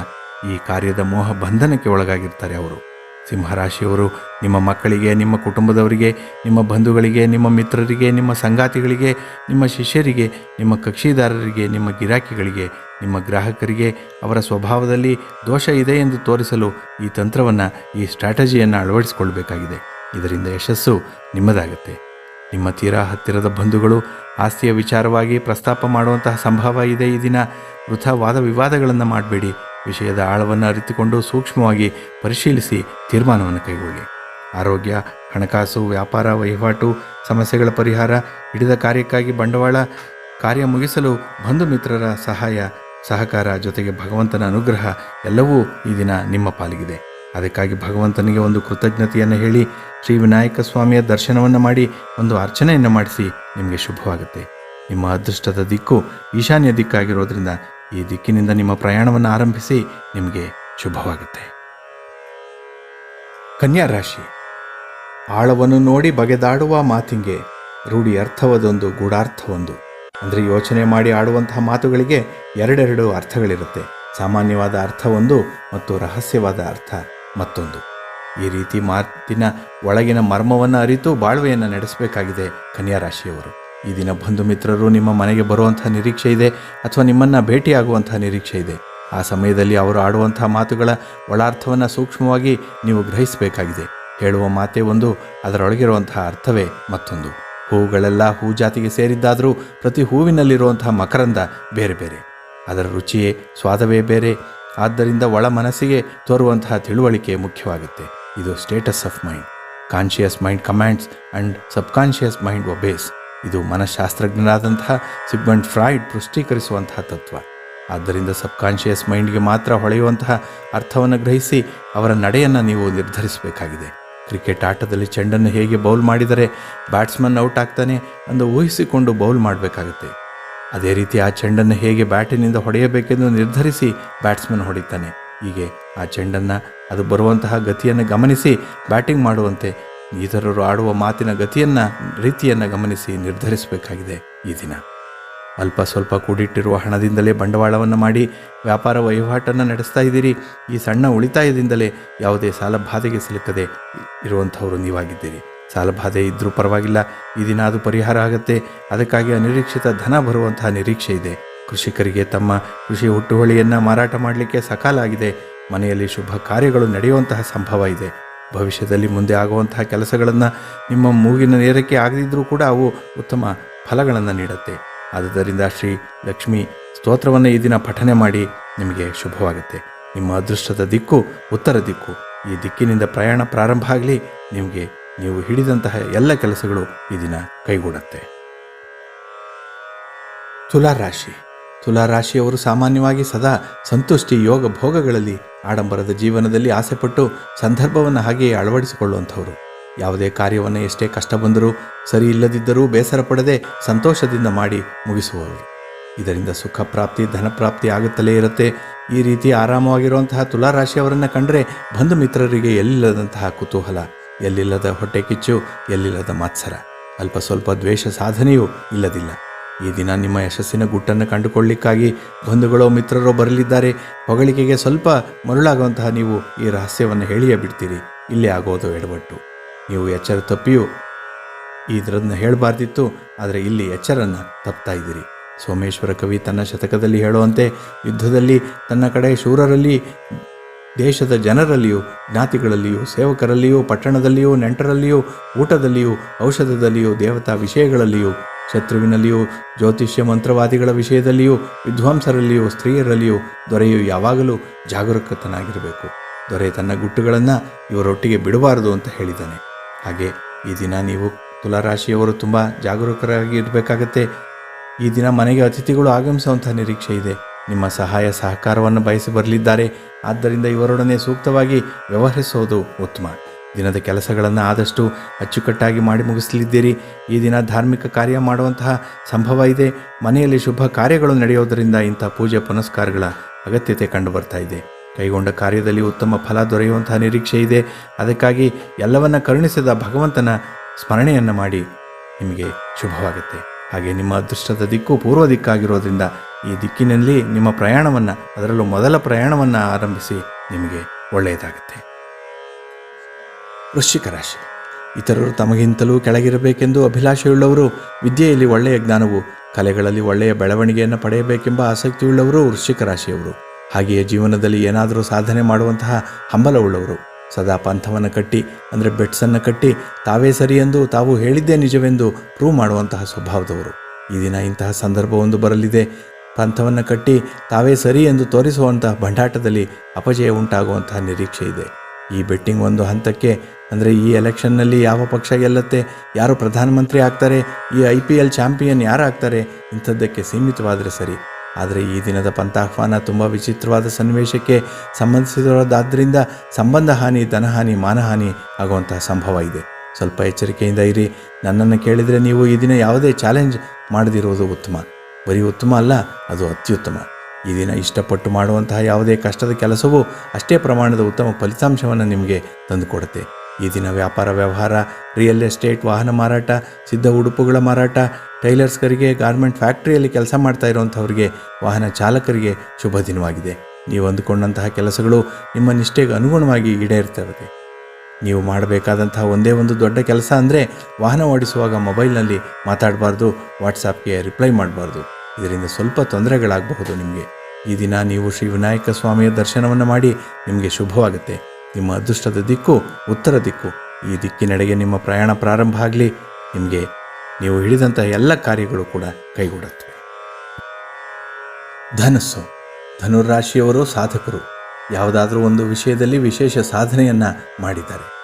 ಈ ಕಾರ್ಯದ ಮೋಹ ಬಂಧನಕ್ಕೆ ಒಳಗಾಗಿರ್ತಾರೆ ಅವರು. ಸಿಂಹರಾಶಿಯವರು, ನಿಮ್ಮ ಮಕ್ಕಳಿಗೆ, ನಿಮ್ಮ ಕುಟುಂಬದವರಿಗೆ, ನಿಮ್ಮ ಬಂಧುಗಳಿಗೆ, ನಿಮ್ಮ ಮಿತ್ರರಿಗೆ, ನಿಮ್ಮ ಸಂಗಾತಿಗಳಿಗೆ, ನಿಮ್ಮ ಶಿಷ್ಯರಿಗೆ, ನಿಮ್ಮ ಕಕ್ಷಿದಾರರಿಗೆ, ನಿಮ್ಮ ಗಿರಾಕಿಗಳಿಗೆ, ನಿಮ್ಮ ಗ್ರಾಹಕರಿಗೆ ಅವರ ಸ್ವಭಾವದಲ್ಲಿ ದೋಷ ಇದೆ ಎಂದು ತೋರಿಸಲು ಈ ತಂತ್ರವನ್ನು, ಈ ಸ್ಟ್ರಾಟಜಿಯನ್ನು ಅಳವಡಿಸಿಕೊಳ್ಳಬೇಕಾಗಿದೆ ಇದರಿಂದ ಯಶಸ್ಸು ನಿಮ್ಮದಾಗುತ್ತೆ. ನಿಮ್ಮ ತೀರಾ ಹತ್ತಿರದ ಬಂಧುಗಳು ಆಸ್ತಿಯ ವಿಚಾರವಾಗಿ ಪ್ರಸ್ತಾಪ ಮಾಡುವಂತಹ ಸಂಭವ ಇದೆ ಈ ದಿನ. ವೃಥಾ ವಾದ ವಿವಾದಗಳನ್ನು ಮಾಡಬೇಡಿ. ವಿಷಯದ ಆಳವನ್ನು ಅರಿತುಕೊಂಡು ಸೂಕ್ಷ್ಮವಾಗಿ ಪರಿಶೀಲಿಸಿ ತೀರ್ಮಾನವನ್ನು ಕೈಗೊಳ್ಳಿ. ಆರೋಗ್ಯ, ಹಣಕಾಸು, ವ್ಯಾಪಾರ, ವಹಿವಾಟು, ಸಮಸ್ಯೆಗಳ ಪರಿಹಾರ, ಹಿಡಿದ ಕಾರ್ಯಕ್ಕಾಗಿ ಬಂಡವಾಳ, ಕಾರ್ಯ ಮುಗಿಸಲು ಬಂಧು ಮಿತ್ರರ ಸಹಾಯ, ಸಹಕಾರ ಜೊತೆಗೆ ಭಗವಂತನ ಅನುಗ್ರಹ ಎಲ್ಲವೂ ಈ ದಿನ ನಿಮ್ಮ ಪಾಲಿಗಿದೆ. ಅದಕ್ಕಾಗಿ ಭಗವಂತನಿಗೆ ಒಂದು ಕೃತಜ್ಞತೆಯನ್ನು ಹೇಳಿ ಶ್ರೀ ವಿನಾಯಕ ಸ್ವಾಮಿಯ ದರ್ಶನವನ್ನು ಮಾಡಿ, ಒಂದು ಅರ್ಚನೆಯನ್ನು ಮಾಡಿಸಿ ನಿಮಗೆ ಶುಭವಾಗುತ್ತೆ. ನಿಮ್ಮ ಅದೃಷ್ಟದ ದಿಕ್ಕು ಈಶಾನ್ಯ ದಿಕ್ಕಾಗಿರೋದ್ರಿಂದ ಈ ದಿಕ್ಕಿನಿಂದ ನಿಮ್ಮ ಪ್ರಯಾಣವನ್ನು ಆರಂಭಿಸಿ ನಿಮಗೆ ಶುಭವಾಗುತ್ತೆ. ಕನ್ಯಾ ರಾಶಿ, ಆಳವನ್ನು ನೋಡಿ ಬಗೆದಾಡುವ ಮಾತಿಂಗೆ ರೂಢಿ ಅರ್ಥವದೊಂದು ಗೂಢಾರ್ಥವೊಂದು. ಅಂದರೆ ಯೋಚನೆ ಮಾಡಿ ಆಡುವಂತಹ ಮಾತುಗಳಿಗೆ ಎರಡೆರಡು ಅರ್ಥಗಳಿರುತ್ತೆ. ಸಾಮಾನ್ಯವಾದ ಅರ್ಥ ಒಂದು ಮತ್ತು ರಹಸ್ಯವಾದ ಅರ್ಥ ಮತ್ತೊಂದು. ಈ ರೀತಿ ಮಾತಿನ ಒಳಗಿನ ಮರ್ಮವನ್ನು ಅರಿತು ಬಾಳ್ವೆಯನ್ನು ನಡೆಸಬೇಕಾಗಿದೆ ಕನ್ಯಾ ರಾಶಿಯವರು. ಈ ದಿನ ಬಂಧು ಮಿತ್ರರು ನಿಮ್ಮ ಮನೆಗೆ ಬರುವಂತಹ ನಿರೀಕ್ಷೆ ಇದೆ ಅಥವಾ ನಿಮ್ಮನ್ನು ಭೇಟಿಯಾಗುವಂತಹ ನಿರೀಕ್ಷೆ ಇದೆ. ಆ ಸಮಯದಲ್ಲಿ ಅವರು ಆಡುವಂತಹ ಮಾತುಗಳ ಒಳಾರ್ಥವನ್ನು ಸೂಕ್ಷ್ಮವಾಗಿ ನೀವು ಗ್ರಹಿಸಬೇಕಾಗಿದೆ. ಹೇಳುವ ಮಾತೇ ಒಂದು ಅದರೊಳಗಿರುವಂತಹ ಅರ್ಥವೇ ಮತ್ತೊಂದು. ಹೂಗಳೆಲ್ಲ ಹೂ ಜಾತಿಗೆ ಸೇರಿದ್ದಾದರೂ ಪ್ರತಿ ಹೂವಿನಲ್ಲಿರುವಂತಹ ಮಕರಂದ ಬೇರೆ ಬೇರೆ. ಅದರ ರುಚಿಯೇ, ಸ್ವಾದವೇ ಬೇರೆ. ಆದ್ದರಿಂದ ಒಳ ಮನಸ್ಸಿಗೆ ತೋರುವಂತಹ ತಿಳುವಳಿಕೆ ಮುಖ್ಯವಾಗುತ್ತೆ. ಇದು status of mind conscious mind commands and subconscious mind obeys ಇದು ಮನಃಶಾಸ್ತ್ರಜ್ಞರಾದಂತಹ ಸಿಗ್ಮಂಡ್ ಫ್ರಾಯ್ಡ್ ಪುಷ್ಟೀಕರಿಸುವಂತಹ ತತ್ವ. ಆದ್ದರಿಂದ ಸಬ್ಕಾನ್ಷಿಯಸ್ ಮೈಂಡ್ಗೆ ಮಾತ್ರ ಹೊಳೆಯುವಂತಹ ಅರ್ಥವನ್ನು ಗ್ರಹಿಸಿ ಅವರ ನಡೆಯನ್ನು ನೀವು ನಿರ್ಧರಿಸಬೇಕಾಗಿದೆ. ಕ್ರಿಕೆಟ್ ಆಟದಲ್ಲಿ ಚೆಂಡನ್ನು ಹೇಗೆ ಬೌಲ್ ಮಾಡಿದರೆ ಬ್ಯಾಟ್ಸ್ಮನ್ ಔಟ್ ಆಗ್ತಾನೆ ಎಂದು ಊಹಿಸಿಕೊಂಡು ಬೌಲ್ ಮಾಡಬೇಕಾಗುತ್ತೆ. ಅದೇ ರೀತಿ ಆ ಚೆಂಡನ್ನು ಹೇಗೆ ಬ್ಯಾಟಿನಿಂದ ಹೊಡೆಯಬೇಕೆಂದು ನಿರ್ಧರಿಸಿ ಬ್ಯಾಟ್ಸ್ಮನ್ ಹೊಡಿತಾನೆ. ಹೀಗೆ ಆ ಚೆಂಡನ್ನು ಅದು ಬರುವಂತಹ ಗತಿಯನ್ನು ಗಮನಿಸಿ ಬ್ಯಾಟಿಂಗ್ ಮಾಡುವಂತೆ ಇತರರು ಆಡುವ ಮಾತಿನ ಗತಿಯನ್ನು, ರೀತಿಯನ್ನು ಗಮನಿಸಿ ನಿರ್ಧರಿಸಬೇಕಾಗಿದೆ ಈ ದಿನ. ಅಲ್ಪ ಸ್ವಲ್ಪ ಕೂಡಿಟ್ಟಿರುವ ಹಣದಿಂದಲೇ ಬಂಡವಾಳವನ್ನು ಮಾಡಿ ವ್ಯಾಪಾರ ವಹಿವಾಟನ್ನು ನಡೆಸ್ತಾ ಇದ್ದೀರಿ. ಈ ಸಣ್ಣ ಉಳಿತಾಯದಿಂದಲೇ ಯಾವುದೇ ಸಾಲ ಬಾಧೆಗೆ ಸಿಲುಕದೆ ಇರುವಂಥವರು ನೀವಾಗಿದ್ದೀರಿ. ಸಾಲಬಾಧೆ ಇದ್ದರೂ ಪರವಾಗಿಲ್ಲ, ಈ ದಿನ ಅದು ಪರಿಹಾರ ಆಗುತ್ತೆ. ಅದಕ್ಕಾಗಿ ಅನಿರೀಕ್ಷಿತ ಧನ ಬರುವಂತಹ ನಿರೀಕ್ಷೆ ಇದೆ. ಕೃಷಿಕರಿಗೆ ತಮ್ಮ ಕೃಷಿ ಹುಟ್ಟುವಳಿಯನ್ನು ಮಾರಾಟ ಮಾಡಲಿಕ್ಕೆ ಸಕಾಲ ಆಗಿದೆ. ಮನೆಯಲ್ಲಿ ಶುಭ ಕಾರ್ಯಗಳು ನಡೆಯುವಂತಹ ಸಂಭವ ಇದೆ. ಭವಿಷ್ಯದಲ್ಲಿ ಮುಂದೆ ಆಗುವಂತಹ ಕೆಲಸಗಳನ್ನು ನಿಮ್ಮ ಮೂಗಿನ ನೇರಕ್ಕೆ ಆಗದಿದ್ದರೂ ಕೂಡ ಅವು ಉತ್ತಮ ಫಲಗಳನ್ನು ನೀಡುತ್ತೆ. ಆದ್ದರಿಂದ ಶ್ರೀ ಲಕ್ಷ್ಮಿ ಸ್ತೋತ್ರವನ್ನು ಈ ದಿನ ಪಠನೆ ಮಾಡಿ ನಿಮಗೆ ಶುಭವಾಗುತ್ತೆ. ನಿಮ್ಮ ಅದೃಷ್ಟದ ದಿಕ್ಕು ಉತ್ತರ ದಿಕ್ಕು. ಈ ದಿಕ್ಕಿನಿಂದ ಪ್ರಯಾಣ ಪ್ರಾರಂಭ ಆಗಲಿ, ನಿಮಗೆ ನೀವು ಹಿಡಿದಂತಹ ಎಲ್ಲ ಕೆಲಸಗಳು ಈ ದಿನ ಕೈಗೂಡುತ್ತೆ. ತುಲಾರಾಶಿ. ತುಲಾರಾಶಿಯವರು ಸಾಮಾನ್ಯವಾಗಿ ಸದಾ ಸಂತುಷ್ಟಿ ಯೋಗ ಭೋಗಗಳಲ್ಲಿ ಆಡಂಬರದ ಜೀವನದಲ್ಲಿ ಆಸೆಪಟ್ಟು ಸಂದರ್ಭವನ್ನು ಹಾಗೆಯೇ ಅಳವಡಿಸಿಕೊಳ್ಳುವಂಥವರು. ಯಾವುದೇ ಕಾರ್ಯವನ್ನು ಎಷ್ಟೇ ಕಷ್ಟ ಬಂದರೂ, ಸರಿ ಇಲ್ಲದಿದ್ದರೂ ಬೇಸರ ಪಡದೆ ಸಂತೋಷದಿಂದ ಮಾಡಿ ಮುಗಿಸುವವರು. ಇದರಿಂದ ಸುಖ ಪ್ರಾಪ್ತಿ ಧನಪ್ರಾಪ್ತಿ ಆಗುತ್ತಲೇ ಇರುತ್ತೆ. ಈ ರೀತಿ ಆರಾಮವಾಗಿರುವಂತಹ ತುಲಾರಾಶಿಯವರನ್ನು ಕಂಡರೆ ಬಂಧು ಮಿತ್ರರಿಗೆ ಎಲ್ಲಿಲ್ಲದಂತಹ ಕುತೂಹಲ, ಎಲ್ಲಿಲ್ಲದ ಹೊಟ್ಟೆ ಕಿಚ್ಚು, ಎಲ್ಲಿಲ್ಲದ ಮಾತ್ಸರ. ಅಲ್ಪ ಸ್ವಲ್ಪ ದ್ವೇಷ ಸಾಧನೆಯೂ ಇಲ್ಲದಿಲ್ಲ. ಈ ದಿನ ನಿಮ್ಮ ಯಶಸ್ಸಿನ ಗುಟ್ಟನ್ನು ಕಂಡುಕೊಳ್ಳಿಕ್ಕಾಗಿ ಬಂಧುಗಳೋ ಮಿತ್ರರೋ ಬರಲಿದ್ದಾರೆ. ಹೊಗಳಿಕೆಗೆ ಸ್ವಲ್ಪ ಮರುಳಾಗುವಂತಹ ನೀವು ಈ ರಹಸ್ಯವನ್ನು ಹೇಳಿಯೇ ಬಿಡ್ತೀರಿ ಇಲ್ಲೇ ಆಗೋದು ಎಡವಟ್ಟು. ನೀವು ಎಚ್ಚರ ತಪ್ಪಿಯೂ ಇದರನ್ನು ಹೇಳಬಾರ್ದಿತ್ತು, ಆದರೆ ಇಲ್ಲಿ ಎಚ್ಚರನ್ನು ತಪ್ತಾ ಇದ್ದೀರಿ. ಸೋಮೇಶ್ವರ ಕವಿ ತನ್ನ ಶತಕದಲ್ಲಿ ಹೇಳುವಂತೆ, ಯುದ್ಧದಲ್ಲಿ ತನ್ನ ಕಡೆ ಶೂರರಲ್ಲಿ, ದೇಶದ ಜನರಲ್ಲಿಯೂ, ಜ್ಞಾತಿಗಳಲ್ಲಿಯೂ, ಸೇವಕರಲ್ಲಿಯೂ, ಪಟ್ಟಣದಲ್ಲಿಯೂ, ನೆಂಟರಲ್ಲಿಯೂ, ಊಟದಲ್ಲಿಯೂ, ಔಷಧದಲ್ಲಿಯೂ, ದೇವತಾ ವಿಷಯಗಳಲ್ಲಿಯೂ ಶತ್ರುವಿನಲ್ಲಿಯೂ, ಜ್ಯೋತಿಷ್ಯ ಮಂತ್ರವಾದಿಗಳ ವಿಷಯದಲ್ಲಿಯೂ, ವಿದ್ವಾಂಸರಲ್ಲಿಯೂ, ಸ್ತ್ರೀಯರಲ್ಲಿಯೂ ದೊರೆಯು ಯಾವಾಗಲೂ ಜಾಗರೂಕತನಾಗಿರಬೇಕು. ದೊರೆ ತನ್ನ ಗುಟ್ಟುಗಳನ್ನು ಇವರೊಟ್ಟಿಗೆ ಬಿಡಬಾರದು ಅಂತ ಹೇಳಿದ್ದಾನೆ. ಹಾಗೆ ಈ ದಿನ ನೀವು ತುಲಾರಾಶಿಯವರು ತುಂಬ ಜಾಗರೂಕರಾಗಿ ಇರಬೇಕಾಗತ್ತೆ. ಈ ದಿನ ಮನೆಗೆ ಅತಿಥಿಗಳು ಆಗಮಿಸುವಂಥ ನಿರೀಕ್ಷೆ ಇದೆ. ನಿಮ್ಮ ಸಹಾಯ ಸಹಕಾರವನ್ನು ಬಯಸಿ ಬರಲಿದ್ದಾರೆ. ಆದ್ದರಿಂದ ಇವರೊಡನೆ ಸೂಕ್ತವಾಗಿ ವ್ಯವಹರಿಸೋದು ಉತ್ತಮ. ದಿನದ ಕೆಲಸಗಳನ್ನು ಆದಷ್ಟು ಅಚ್ಚುಕಟ್ಟಾಗಿ ಮಾಡಿ ಮುಗಿಸಲಿದ್ದೀರಿ. ಈ ದಿನ ಧಾರ್ಮಿಕ ಕಾರ್ಯ ಮಾಡುವಂತಹ ಸಂಭವ ಇದೆ. ಮನೆಯಲ್ಲಿ ಶುಭ ಕಾರ್ಯಗಳು ನಡೆಯೋದರಿಂದ ಇಂಥ ಪೂಜೆ ಪುನಸ್ಕಾರಗಳ ಅಗತ್ಯತೆ ಕಂಡುಬರ್ತಾ ಇದೆ. ಕೈಗೊಂಡ ಕಾರ್ಯದಲ್ಲಿ ಉತ್ತಮ ಫಲ ದೊರೆಯುವಂತಹ ನಿರೀಕ್ಷೆ ಇದೆ. ಅದಕ್ಕಾಗಿ ಎಲ್ಲವನ್ನ ಕರುಣಿಸಿದ ಭಗವಂತನ ಸ್ಮರಣೆಯನ್ನು ಮಾಡಿ ನಿಮಗೆ ಶುಭವಾಗುತ್ತೆ. ಹಾಗೆ ನಿಮ್ಮ ಅದೃಷ್ಟದ ದಿಕ್ಕು ಪೂರ್ವ ದಿಕ್ಕಾಗಿರೋದ್ರಿಂದ ಈ ದಿಕ್ಕಿನಲ್ಲಿ ನಿಮ್ಮ ಪ್ರಯಾಣವನ್ನು, ಅದರಲ್ಲೂ ಮೊದಲ ಪ್ರಯಾಣವನ್ನು ಆರಂಭಿಸಿ ನಿಮಗೆ ಒಳ್ಳೆಯದಾಗುತ್ತೆ. ವೃಶ್ಚಿಕ ರಾಶಿ. ಇತರರು ತಮಗಿಂತಲೂ ಕೆಳಗಿರಬೇಕೆಂದು ಅಭಿಲಾಷೆಯುಳ್ಳವರು, ವಿದ್ಯೆಯಲ್ಲಿ ಒಳ್ಳೆಯ ಜ್ಞಾನವು, ಕಲೆಗಳಲ್ಲಿ ಒಳ್ಳೆಯ ಬೆಳವಣಿಗೆಯನ್ನು ಪಡೆಯಬೇಕೆಂಬ ಆಸಕ್ತಿಯುಳ್ಳವರು ವೃಶ್ಚಿಕ ರಾಶಿಯವರು. ಹಾಗೆಯೇ ಜೀವನದಲ್ಲಿ ಏನಾದರೂ ಸಾಧನೆ ಮಾಡುವಂತಹ ಹಂಬಲವುಳ್ಳವರು. ಸದಾ ಪಂಥವನ್ನು ಕಟ್ಟಿ, ಅಂದರೆ ಬೆಟ್ಸನ್ನು ಕಟ್ಟಿ, ತಾವೇ ಸರಿ ಎಂದು ತಾವು ಹೇಳಿದ್ದೇ ನಿಜವೆಂದು ಪ್ರೂವ್ ಮಾಡುವಂತಹ ಸ್ವಭಾವದವರು. ಈ ದಿನ ಇಂತಹ ಸಂದರ್ಭವೊಂದು ಬರಲಿದೆ. ಪಂಥವನ್ನು ಕಟ್ಟಿ, ತಾವೇ ಸರಿ ಎಂದು ತೋರಿಸುವಂತಹ ಭಂಡಾಟದಲ್ಲಿ ಅಪಜಯ ಉಂಟಾಗುವಂತಹ ನಿರೀಕ್ಷೆ ಇದೆ ಈ ಬೆಟ್ಟಿಂಗ್ ಒಂದು ಹಂತಕ್ಕೆ, ಅಂದರೆ ಈ ಎಲೆಕ್ಷನ್ನಲ್ಲಿ ಯಾವ ಪಕ್ಷ ಗೆಲ್ಲತ್ತೆ, ಯಾರು ಪ್ರಧಾನಮಂತ್ರಿ ಆಗ್ತಾರೆ, ಈ ಐ ಪಿ ಎಲ್ ಚಾಂಪಿಯನ್ ಯಾರಾಗ್ತಾರೆ ಇಂಥದ್ದಕ್ಕೆ ಸೀಮಿತವಾದರೆ ಸರಿ. ಆದರೆ ಈ ದಿನದ ಪಂಥಾಹ್ವಾನ ತುಂಬ ವಿಚಿತ್ರವಾದ ಸನ್ನಿವೇಶಕ್ಕೆ ಸಂಬಂಧಿಸಿರೋದಾದ್ದರಿಂದ ಸಂಬಂಧ ಹಾನಿ ಧನಹಾನಿ ಮಾನಹಾನಿ ಆಗುವಂತಹ ಸಂಭವ ಇದೆ. ಸ್ವಲ್ಪ ಎಚ್ಚರಿಕೆಯಿಂದ ಇರಿ. ನನ್ನನ್ನು ಕೇಳಿದರೆ ನೀವು ಈ ದಿನ ಯಾವುದೇ ಚಾಲೆಂಜ್ ಮಾಡದಿರುವುದು ಉತ್ತಮ. ಬರೀ ಉತ್ತಮ ಅಲ್ಲ, ಅದು ಅತ್ಯುತ್ತಮ. ಈ ದಿನ ಇಷ್ಟಪಟ್ಟು ಮಾಡುವಂತಹ ಯಾವುದೇ ಕಷ್ಟದ ಕೆಲಸವೂ ಅಷ್ಟೇ ಪ್ರಮಾಣದ ಉತ್ತಮ ಫಲಿತಾಂಶವನ್ನು ನಿಮಗೆ ತಂದುಕೊಡುತ್ತೆ. ಈ ದಿನ ವ್ಯಾಪಾರ ವ್ಯವಹಾರ ರಿಯಲ್ ಎಸ್ಟೇಟ್ ವಾಹನ ಮಾರಾಟ, ಸಿದ್ಧ ಉಡುಪುಗಳ ಮಾರಾಟ ಟೈಲರ್ಸ್ಗರಿಗೆ ಗಾರ್ಮೆಂಟ್ ಫ್ಯಾಕ್ಟ್ರಿಯಲ್ಲಿ ಕೆಲಸ ಮಾಡ್ತಾ ಇರುವಂಥವರಿಗೆ ವಾಹನ ಚಾಲಕರಿಗೆ ಶುಭ ದಿನವಾಗಿದೆ. ನೀವು ಅಂದುಕೊಂಡಂತಹ ಕೆಲಸಗಳು ನಿಮ್ಮ ನಿಷ್ಠೆಗೆ ಅನುಗುಣವಾಗಿ ಈಡೇರ್ತವೆ ನೀವು ಮಾಡಬೇಕಾದಂತಹ ಒಂದೇ ಒಂದು ದೊಡ್ಡ ಕೆಲಸ ಅಂದರೆ ವಾಹನ ಓಡಿಸುವಾಗ ಮೊಬೈಲ್ನಲ್ಲಿ ಮಾತಾಡಬಾರ್ದು ವಾಟ್ಸಾಪ್ಗೆ ರಿಪ್ಲೈ ಮಾಡಬಾರ್ದು. ಇದರಿಂದ ಸ್ವಲ್ಪ ತೊಂದರೆಗಳಾಗಬಹುದು ನಿಮಗೆ. ಈ ದಿನ ನೀವು ಶ್ರೀ ವಿನಾಯಕ ಸ್ವಾಮಿಯ ದರ್ಶನವನ್ನು ಮಾಡಿ ನಿಮಗೆ ಶುಭವಾಗುತ್ತೆ. ನಿಮ್ಮ ಅದೃಷ್ಟದ ದಿಕ್ಕು ಉತ್ತರ ದಿಕ್ಕು. ಈ ದಿಕ್ಕಿನೆಡೆಗೆ ನಿಮ್ಮ ಪ್ರಯಾಣ ಪ್ರಾರಂಭ ಆಗಲಿ. ನಿಮಗೆ ನೀವು ಹಿಡಿದಂತಹ ಎಲ್ಲ ಕಾರ್ಯಗಳು ಕೂಡ ಕೈಗೂಡುತ್ತವೆ ಧನಸ್ಸು. ಧನುರಾಶಿಯವರು ಸಾಧಕರು. ಯಾವುದಾದರೂ ಒಂದು ವಿಷಯದಲ್ಲಿ ವಿಶೇಷ ಸಾಧನೆಯನ್ನು ಮಾಡಿದ್ದಾರೆ.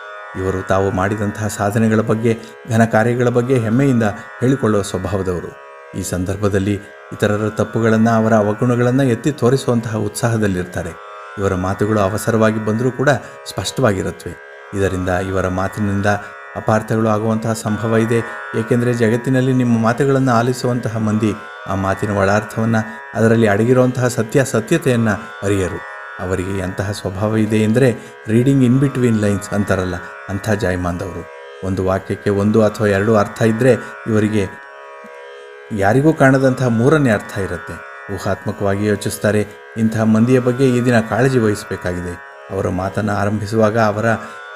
ಇವರು ತಾವು ಮಾಡಿದಂತಹ ಸಾಧನೆಗಳ ಬಗ್ಗೆ, ಘನ ಕಾರ್ಯಗಳ ಬಗ್ಗೆ ಹೆಮ್ಮೆಯಿಂದ ಹೇಳಿಕೊಳ್ಳುವ ಸ್ವಭಾವದವರು. ಈ ಸಂದರ್ಭದಲ್ಲಿ ಇತರರ ತಪ್ಪುಗಳನ್ನು ಅವರ ಅವಗುಣಗಳನ್ನು ಎತ್ತಿ ತೋರಿಸುವಂತಹ ಉತ್ಸಾಹದಲ್ಲಿರ್ತಾರೆ. ಇವರ ಮಾತುಗಳು ಅವಸರವಾಗಿ ಬಂದರೂ ಕೂಡ ಸ್ಪಷ್ಟವಾಗಿರುತ್ತವೆ. ಇದರಿಂದ ಇವರ ಮಾತಿನಿಂದ ಅಪಾರ್ಥಗಳು ಆಗುವಂತಹ ಸಂಭವ ಇದೆ. ಏಕೆಂದರೆ ಜಗತ್ತಿನಲ್ಲಿ ನಿಮ್ಮ ಮಾತುಗಳನ್ನು ಆಲಿಸುವಂತಹ ಮಂದಿ ಆ ಮಾತಿನ ಒಳಾರ್ಥವನ್ನು ಅದರಲ್ಲಿ ಅಡಗಿರುವಂತಹ ಸತ್ಯಾಸತ್ಯತೆಯನ್ನು ಅರಿಯರು. ಅವರಿಗೆ ಎಂತಹ ಸ್ವಭಾವ ಇದೆ ಎಂದರೆ ರೀಡಿಂಗ್ ಇನ್ ಬಿಟ್ವೀನ್ ಲೈನ್ಸ್ ಅಂತಾರಲ್ಲ, ಅಂಥ ಜಾಯಮಾನದವರು ಒಂದು ವಾಕ್ಯಕ್ಕೆ ಒಂದು ಅಥವಾ ಎರಡು ಅರ್ಥ ಇದ್ದರೆ ಇವರಿಗೆ ಯಾರಿಗೂ ಕಾಣದಂತಹ ಮೂರನೇ ಅರ್ಥ ಇರುತ್ತೆ. ಊಹಾತ್ಮಕವಾಗಿ ಯೋಚಿಸ್ತಾರೆ ಇಂತಹ ಮಂದಿಯ ಬಗ್ಗೆ ಈ ದಿನ ಕಾಳಜಿ ವಹಿಸಬೇಕಾಗಿದೆ. ಅವರ ಮಾತನ್ನು ಆರಂಭಿಸುವಾಗ ಅವರ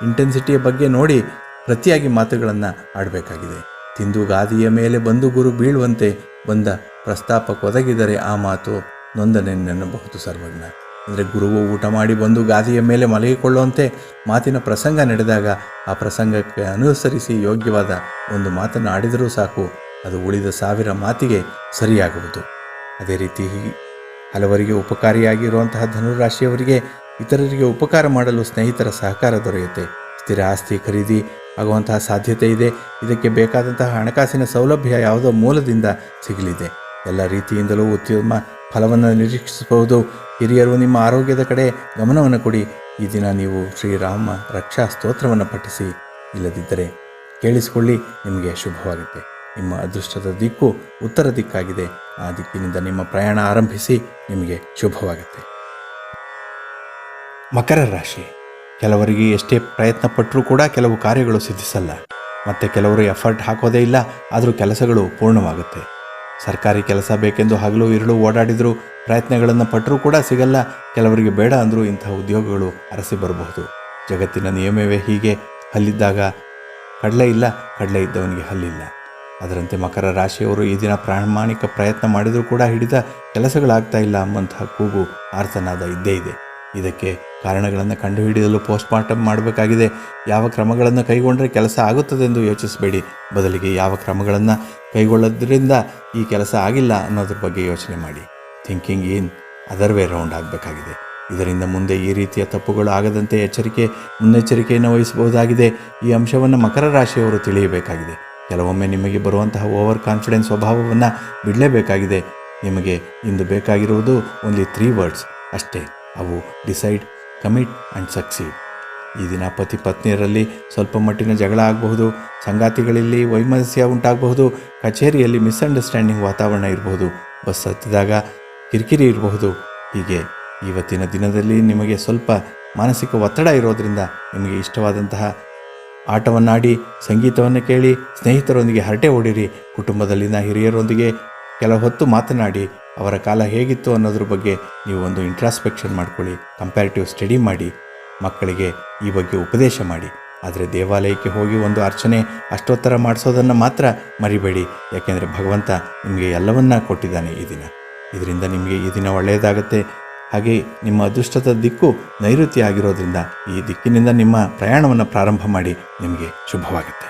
ಇಂಟೆನ್ಸಿಟಿಯ ಬಗ್ಗೆ ನೋಡಿ ಪ್ರತಿಯಾಗಿ ಮಾತುಗಳನ್ನು ಆಡಬೇಕಾಗಿದೆ. ತಿಂದು ಗಾದಿಯ ಮೇಲೆ ಬಂದು ಗುರು ಬೀಳುವಂತೆ ಬಂದ ಪ್ರಸ್ತಾಪ ಒದಗಿದರೆ ಆ ಮಾತು ನೊಂದನೆನ್ನಬಹುದು ಸರ್ವಜ್ಞ. ಅಂದರೆ ಗುರುವು ಊಟ ಮಾಡಿ ಬಂದು ಗಾದಿಯ ಮೇಲೆ ಮಲಗಿಕೊಳ್ಳುವಂತೆ ಮಾತಿನ ಪ್ರಸಂಗ ನಡೆದಾಗ ಆ ಪ್ರಸಂಗಕ್ಕೆ ಅನುಸರಿಸಿ ಯೋಗ್ಯವಾದ ಒಂದು ಮಾತನ್ನು ಆಡಿದರೂ ಸಾಕು. ಅದು ಉಳಿದ ಸಾವಿರ ಮಾತಿಗೆ ಸರಿಯಾಗುವುದು. ಅದೇ ರೀತಿ ಹಲವರಿಗೆ ಉಪಕಾರಿಯಾಗಿರುವಂತಹ ಧನುರಾಶಿಯವರಿಗೆ ಇತರರಿಗೆ ಉಪಕಾರ ಮಾಡಲು ಸ್ನೇಹಿತರ ಸಹಕಾರ ದೊರೆಯುತ್ತೆ. ಸ್ಥಿರ ಆಸ್ತಿ ಖರೀದಿ ಆಗುವಂತಹ ಸಾಧ್ಯತೆ ಇದೆ. ಇದಕ್ಕೆ ಬೇಕಾದಂತಹ ಹಣಕಾಸಿನ ಸೌಲಭ್ಯ ಯಾವುದೋ ಮೂಲದಿಂದ ಸಿಗಲಿದೆ. ಎಲ್ಲ ರೀತಿಯಿಂದಲೂ ಉತ್ತಮ ಫಲವನ್ನು ನಿರೀಕ್ಷಿಸಬಹುದು. ಹಿರಿಯರು ನಿಮ್ಮ ಆರೋಗ್ಯದ ಕಡೆ ಗಮನವನ್ನು ಕೊಡಿ. ಈ ದಿನ ನೀವು ಶ್ರೀರಾಮ ರಕ್ಷಾ ಸ್ತೋತ್ರವನ್ನು ಪಠಿಸಿ. ಇಲ್ಲದಿದ್ದರೆ ಕೇಳಿಸಿಕೊಳ್ಳಿ. ನಿಮಗೆ ಶುಭವಾಗುತ್ತೆ. ನಿಮ್ಮ ಅದೃಷ್ಟದ ದಿಕ್ಕು ಉತ್ತರ ದಿಕ್ಕಾಗಿದೆ. ಆ ದಿಕ್ಕಿನಿಂದ ನಿಮ್ಮ ಪ್ರಯಾಣ ಆರಂಭಿಸಿ, ನಿಮಗೆ ಶುಭವಾಗುತ್ತೆ. ಮಕರ ರಾಶಿ. ಕೆಲವರಿಗೆ ಎಷ್ಟೇ ಪ್ರಯತ್ನ ಪಟ್ಟರೂ ಕೂಡ ಕೆಲವು ಕಾರ್ಯಗಳು ಸಿದ್ಧಿಸಲ್ಲ. ಮತ್ತು ಕೆಲವರು ಎಫರ್ಟ್ ಹಾಕೋದೇ ಇಲ್ಲ, ಆದರೂ ಕೆಲಸಗಳು ಪೂರ್ಣವಾಗುತ್ತೆ. ಸರ್ಕಾರಿ ಕೆಲಸ ಬೇಕೆಂದು ಹಗಲು ಇರುಳು ಓಡಾಡಿದರೂ ಪ್ರಯತ್ನಗಳನ್ನು ಪಟ್ಟರೂ ಕೂಡ ಸಿಗಲ್ಲ. ಕೆಲವರಿಗೆ ಬೇಡ ಅಂದರೂ ಇಂತಹ ಉದ್ಯೋಗಗಳು ಅರಸಿ ಬರಬಹುದು. ಜಗತ್ತಿನ ನಿಯಮವೇ ಹೀಗೆ. ಹಲ್ಲಿದ್ದಾಗ ಕಡಲೆ ಇಲ್ಲ, ಕಡಲೆ ಇದ್ದವನಿಗೆ ಹಲ್ಲಿಲ್ಲ. ಅದರಂತೆ ಮಕರ ರಾಶಿಯವರು ಈ ದಿನ ಪ್ರಾಮಾಣಿಕ ಪ್ರಯತ್ನ ಮಾಡಿದರೂ ಕೂಡ ಹಿಡಿದ ಕೆಲಸಗಳಾಗ್ತಾ ಇಲ್ಲ ಅಂಬಂತಹ ಕೂಗು ಆರ್ತನಾದ ಇದ್ದೇ ಇದೆ. ಇದಕ್ಕೆ ಕಾರಣಗಳನ್ನು ಕಂಡುಹಿಡಿಯಲು ಪೋಸ್ಟ್ಮಾರ್ಟಮ್ ಮಾಡಬೇಕಾಗಿದೆ. ಯಾವ ಕ್ರಮಗಳನ್ನು ಕೈಗೊಂಡರೆ ಕೆಲಸ ಆಗುತ್ತದೆಂದು ಯೋಚಿಸಬೇಡಿ. ಬದಲಿಗೆ ಯಾವ ಕ್ರಮಗಳನ್ನು ಕೈಗೊಳ್ಳೋದ್ರಿಂದ ಈ ಕೆಲಸ ಆಗಿಲ್ಲ ಅನ್ನೋದ್ರ ಬಗ್ಗೆ ಯೋಚನೆ ಮಾಡಿ. Thinking in other way round ಆಗಬೇಕಾಗಿದೆ. ಇದರಿಂದ ಮುಂದೆ ಈ ರೀತಿಯ ತಪ್ಪುಗಳು ಆಗದಂತೆ ಎಚ್ಚರಿಕೆ ಮುನ್ನೆಚ್ಚರಿಕೆಯನ್ನು ವಹಿಸಬಹುದಾಗಿದೆ. ಈ ಅಂಶವನ್ನು ಮಕರ ರಾಶಿಯವರು ತಿಳಿಯಬೇಕಾಗಿದೆ. ಕೆಲವೊಮ್ಮೆ ನಿಮಗೆ ಬರುವಂತಹ ಓವರ್ ಕಾನ್ಫಿಡೆನ್ಸ್ ಸ್ವಭಾವವನ್ನು ಬಿಡಲೇಬೇಕಾಗಿದೆ. ನಿಮಗೆ ಇಂದು ಬೇಕಾಗಿರುವುದು ಓನ್ಲಿ ತ್ರೀ ವರ್ಡ್ಸ್ ಅಷ್ಟೇ, ಅವು ಡಿಸೈಡ್ ಕಮಿಟ್ ಆ್ಯಂಡ್ ಸಕ್ಸೀಡ್ ಈ ದಿನ ಪತಿ ಪತ್ನಿಯರಲ್ಲಿ ಸ್ವಲ್ಪ ಮಟ್ಟಿನ ಜಗಳ ಆಗಬಹುದು, ಸಂಗಾತಿಗಳಲ್ಲಿ ವೈಮನಸ್ಯ ಉಂಟಾಗಬಹುದು, ಕಚೇರಿಯಲ್ಲಿ ಮಿಸ್ಅಂಡರ್ಸ್ಟ್ಯಾಂಡಿಂಗ್ ವಾತಾವರಣ ಇರಬಹುದು, ಬಸ್ ಹತ್ತಿದಾಗ ಕಿರಿಕಿರಿ ಇರಬಹುದು. ಹೀಗೆ ಇವತ್ತಿನ ದಿನದಲ್ಲಿ ನಿಮಗೆ ಸ್ವಲ್ಪ ಮಾನಸಿಕ ಒತ್ತಡ ಇರೋದರಿಂದ ನಿಮಗೆ ಇಷ್ಟವಾದಂತಹ ಆಟವನ್ನಾಡಿ, ಸಂಗೀತವನ್ನು ಕೇಳಿ, ಸ್ನೇಹಿತರೊಂದಿಗೆ ಹರಟೆ ಹೊಡಿರಿ, ಕುಟುಂಬದಲ್ಲಿನ ಹಿರಿಯರೊಂದಿಗೆ ಕೆಲ ಹೊತ್ತು ಮಾತನಾಡಿ, ಅವರ ಕಾಲ ಹೇಗಿತ್ತು ಅನ್ನೋದ್ರ ಬಗ್ಗೆ ನೀವು ಒಂದು ಇಂಟ್ರಾಸ್ಪೆಕ್ಷನ್ ಮಾಡ್ಕೊಳ್ಳಿ ಕಂಪ್ಯಾರಿಟಿವ್ ಸ್ಟಡಿ ಮಾಡಿ, ಮಕ್ಕಳಿಗೆ ಈ ಬಗ್ಗೆ ಉಪದೇಶ ಮಾಡಿ. ಆದರೆ ದೇವಾಲಯಕ್ಕೆ ಹೋಗಿ ಒಂದು ಅರ್ಚನೆ, ಅಷ್ಟೋತ್ತರ ಮಾಡಿಸೋದನ್ನು ಮಾತ್ರ ಮರಿಬೇಡಿ, ಯಾಕೆಂದರೆ ಭಗವಂತ ನಿಮಗೆ ಎಲ್ಲವನ್ನ ಕೊಟ್ಟಿದ್ದಾನೆ ಈ ದಿನ. ಇದರಿಂದ ನಿಮಗೆ ಈ ದಿನ ಒಳ್ಳೆಯದಾಗತ್ತೆ ಹಾಗೆ ನಿಮ್ಮ ಅದೃಷ್ಟದ ದಿಕ್ಕು ನೈಋತ್ಯ ಆಗಿರೋದ್ರಿಂದ ಈ ದಿಕ್ಕಿನಿಂದ ನಿಮ್ಮ ಪ್ರಯಾಣವನ್ನು ಪ್ರಾರಂಭ ಮಾಡಿ ನಿಮಗೆ ಶುಭವಾಗುತ್ತೆ.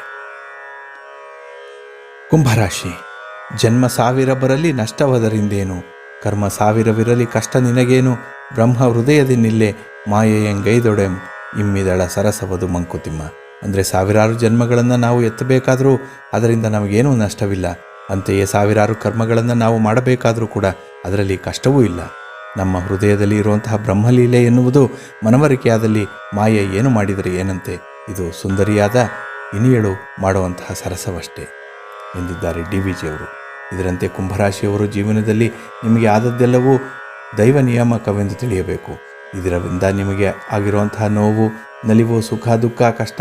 ಕುಂಭರಾಶಿ, ಜನ್ಮ ಸಾವಿರ ಬರಲಿ ನಷ್ಟವಾದರಿಂದೇನು? ಕರ್ಮ ಸಾವಿರವಿರಲಿ ಕಷ್ಟ ನಿನಗೇನು? ಬ್ರಹ್ಮ ಹೃದಯದಿನ್ನಿಲ್ಲೇ ಮಾಯೆಯಂಗೈದೊಡೆಂ ಇಮ್ಮಿದಳ ಸರಸವದು ಮಂಕುತಿಮ್ಮ. ಅಂದರೆ ಸಾವಿರಾರು ಜನ್ಮಗಳನ್ನು ನಾವು ಎತ್ತಬೇಕಾದರೂ ಅದರಿಂದ ನಮಗೇನೂ ನಷ್ಟವಿಲ್ಲ. ಅಂತೆಯೇ ಸಾವಿರಾರು ಕರ್ಮಗಳನ್ನು ನಾವು ಮಾಡಬೇಕಾದರೂ ಕೂಡ ಅದರಲ್ಲಿ ಕಷ್ಟವೂ ಇಲ್ಲ. ನಮ್ಮ ಹೃದಯದಲ್ಲಿ ಇರುವಂತಹ ಬ್ರಹ್ಮಲೀಲೆ ಎನ್ನುವುದು ಮನವರಿಕೆಯಾದಲ್ಲಿ ಮಾಯೆ ಏನು ಮಾಡಿದರೆ ಏನಂತೆ? ಇದು ಸುಂದರಿಯಾದ ಇನಿಯಳು ಮಾಡುವಂತಹ ಸರಸವಷ್ಟೇ ಎಂದಿದ್ದಾರೆ ಡಿ ವಿ ಜಿಯವರು ಇದರಂತೆ ಕುಂಭರಾಶಿಯವರು ಜೀವನದಲ್ಲಿ ನಿಮಗೆ ಆದದ್ದೆಲ್ಲವೂ ದೈವ ನಿಯಾಮಕವೆಂದು ತಿಳಿಯಬೇಕು. ಇದರಿಂದ ನಿಮಗೆ ಆಗಿರುವಂತಹ ನೋವು, ನಲಿವು, ಸುಖ, ದುಃಖ, ಕಷ್ಟ,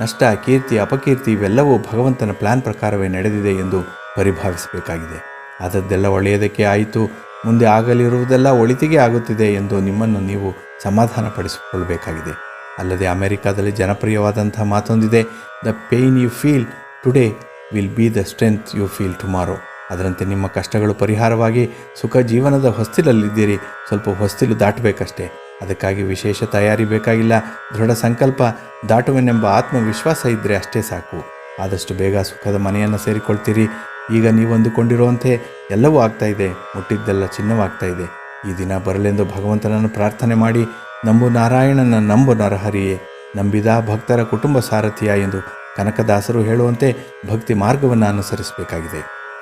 ನಷ್ಟ, ಕೀರ್ತಿ, ಅಪಕೀರ್ತಿ ಇವೆಲ್ಲವೂ ಭಗವಂತನ ಪ್ಲಾನ್ ಪ್ರಕಾರವೇ ನಡೆದಿದೆ ಎಂದು ಪರಿಭಾವಿಸಬೇಕಾಗಿದೆ. ಆದದ್ದೆಲ್ಲ ಒಳ್ಳೆಯದಕ್ಕೆ ಆಯಿತು. ಮುಂದೆ ಆಗಲಿರುವುದೆಲ್ಲ ಒಳಿತಿಗೆ ಆಗುತ್ತಿದೆ ಎಂದು ನಿಮ್ಮನ್ನು ನೀವು ಸಮಾಧಾನಪಡಿಸಿಕೊಳ್ಳಬೇಕಾಗಿದೆ. ಅಲ್ಲದೆ ಅಮೆರಿಕಾದಲ್ಲಿ ಜನಪ್ರಿಯವಾದಂಥ ಮಾತೊಂದಿದೆ, the pain you feel today will be the strength you feel tomorrow. ಅದರಂತೆ ನಿಮ್ಮ ಕಷ್ಟಗಳು ಪರಿಹಾರವಾಗಿ ಸುಖ ಜೀವನದ ಹೊಸ್ತಿಲಲ್ಲಿದ್ದೀರಿ, ಸ್ವಲ್ಪ ಹೊಸ್ತಿಲು ದಾಟಬೇಕಷ್ಟೇ. ಅದಕ್ಕಾಗಿ ವಿಶೇಷ ತಯಾರಿ ಬೇಕಾಗಿಲ್ಲ, ದೃಢ ಸಂಕಲ್ಪ, ದಾಟುವೆನೆಂಬ ಆತ್ಮವಿಶ್ವಾಸ ಇದ್ದರೆ ಅಷ್ಟೇ ಸಾಕು. ಆದಷ್ಟು ಬೇಗ ಸುಖದ ಮನೆಯನ್ನು ಸೇರಿಕೊಳ್ತೀರಿ ಈಗ ನೀವು ಅಂದುಕೊಂಡಿರುವಂತೆ ಎಲ್ಲವೂ ಆಗ್ತಾ ಇದೆ, ಮುಟ್ಟಿದ್ದೆಲ್ಲ ಚಿನ್ನವಾಗ್ತಾ ಇದೆ. ಈ ದಿನ ಬರಲೆಂದು ಭಗವಂತನನ್ನು ಪ್ರಾರ್ಥನೆ ಮಾಡಿ, ನಂಬು ನಾರಾಯಣನ, ನಂಬು ನರಹರಿಯೇ, ನಂಬಿದ ಭಕ್ತರ ಕುಟುಂಬ ಸಾರಥಿಯ ಎಂದು ಕನಕದಾಸರು ಹೇಳುವಂತೆ ಭಕ್ತಿ ಮಾರ್ಗವನ್ನು ಅನುಸರಿಸಬೇಕಾಗಿದೆ.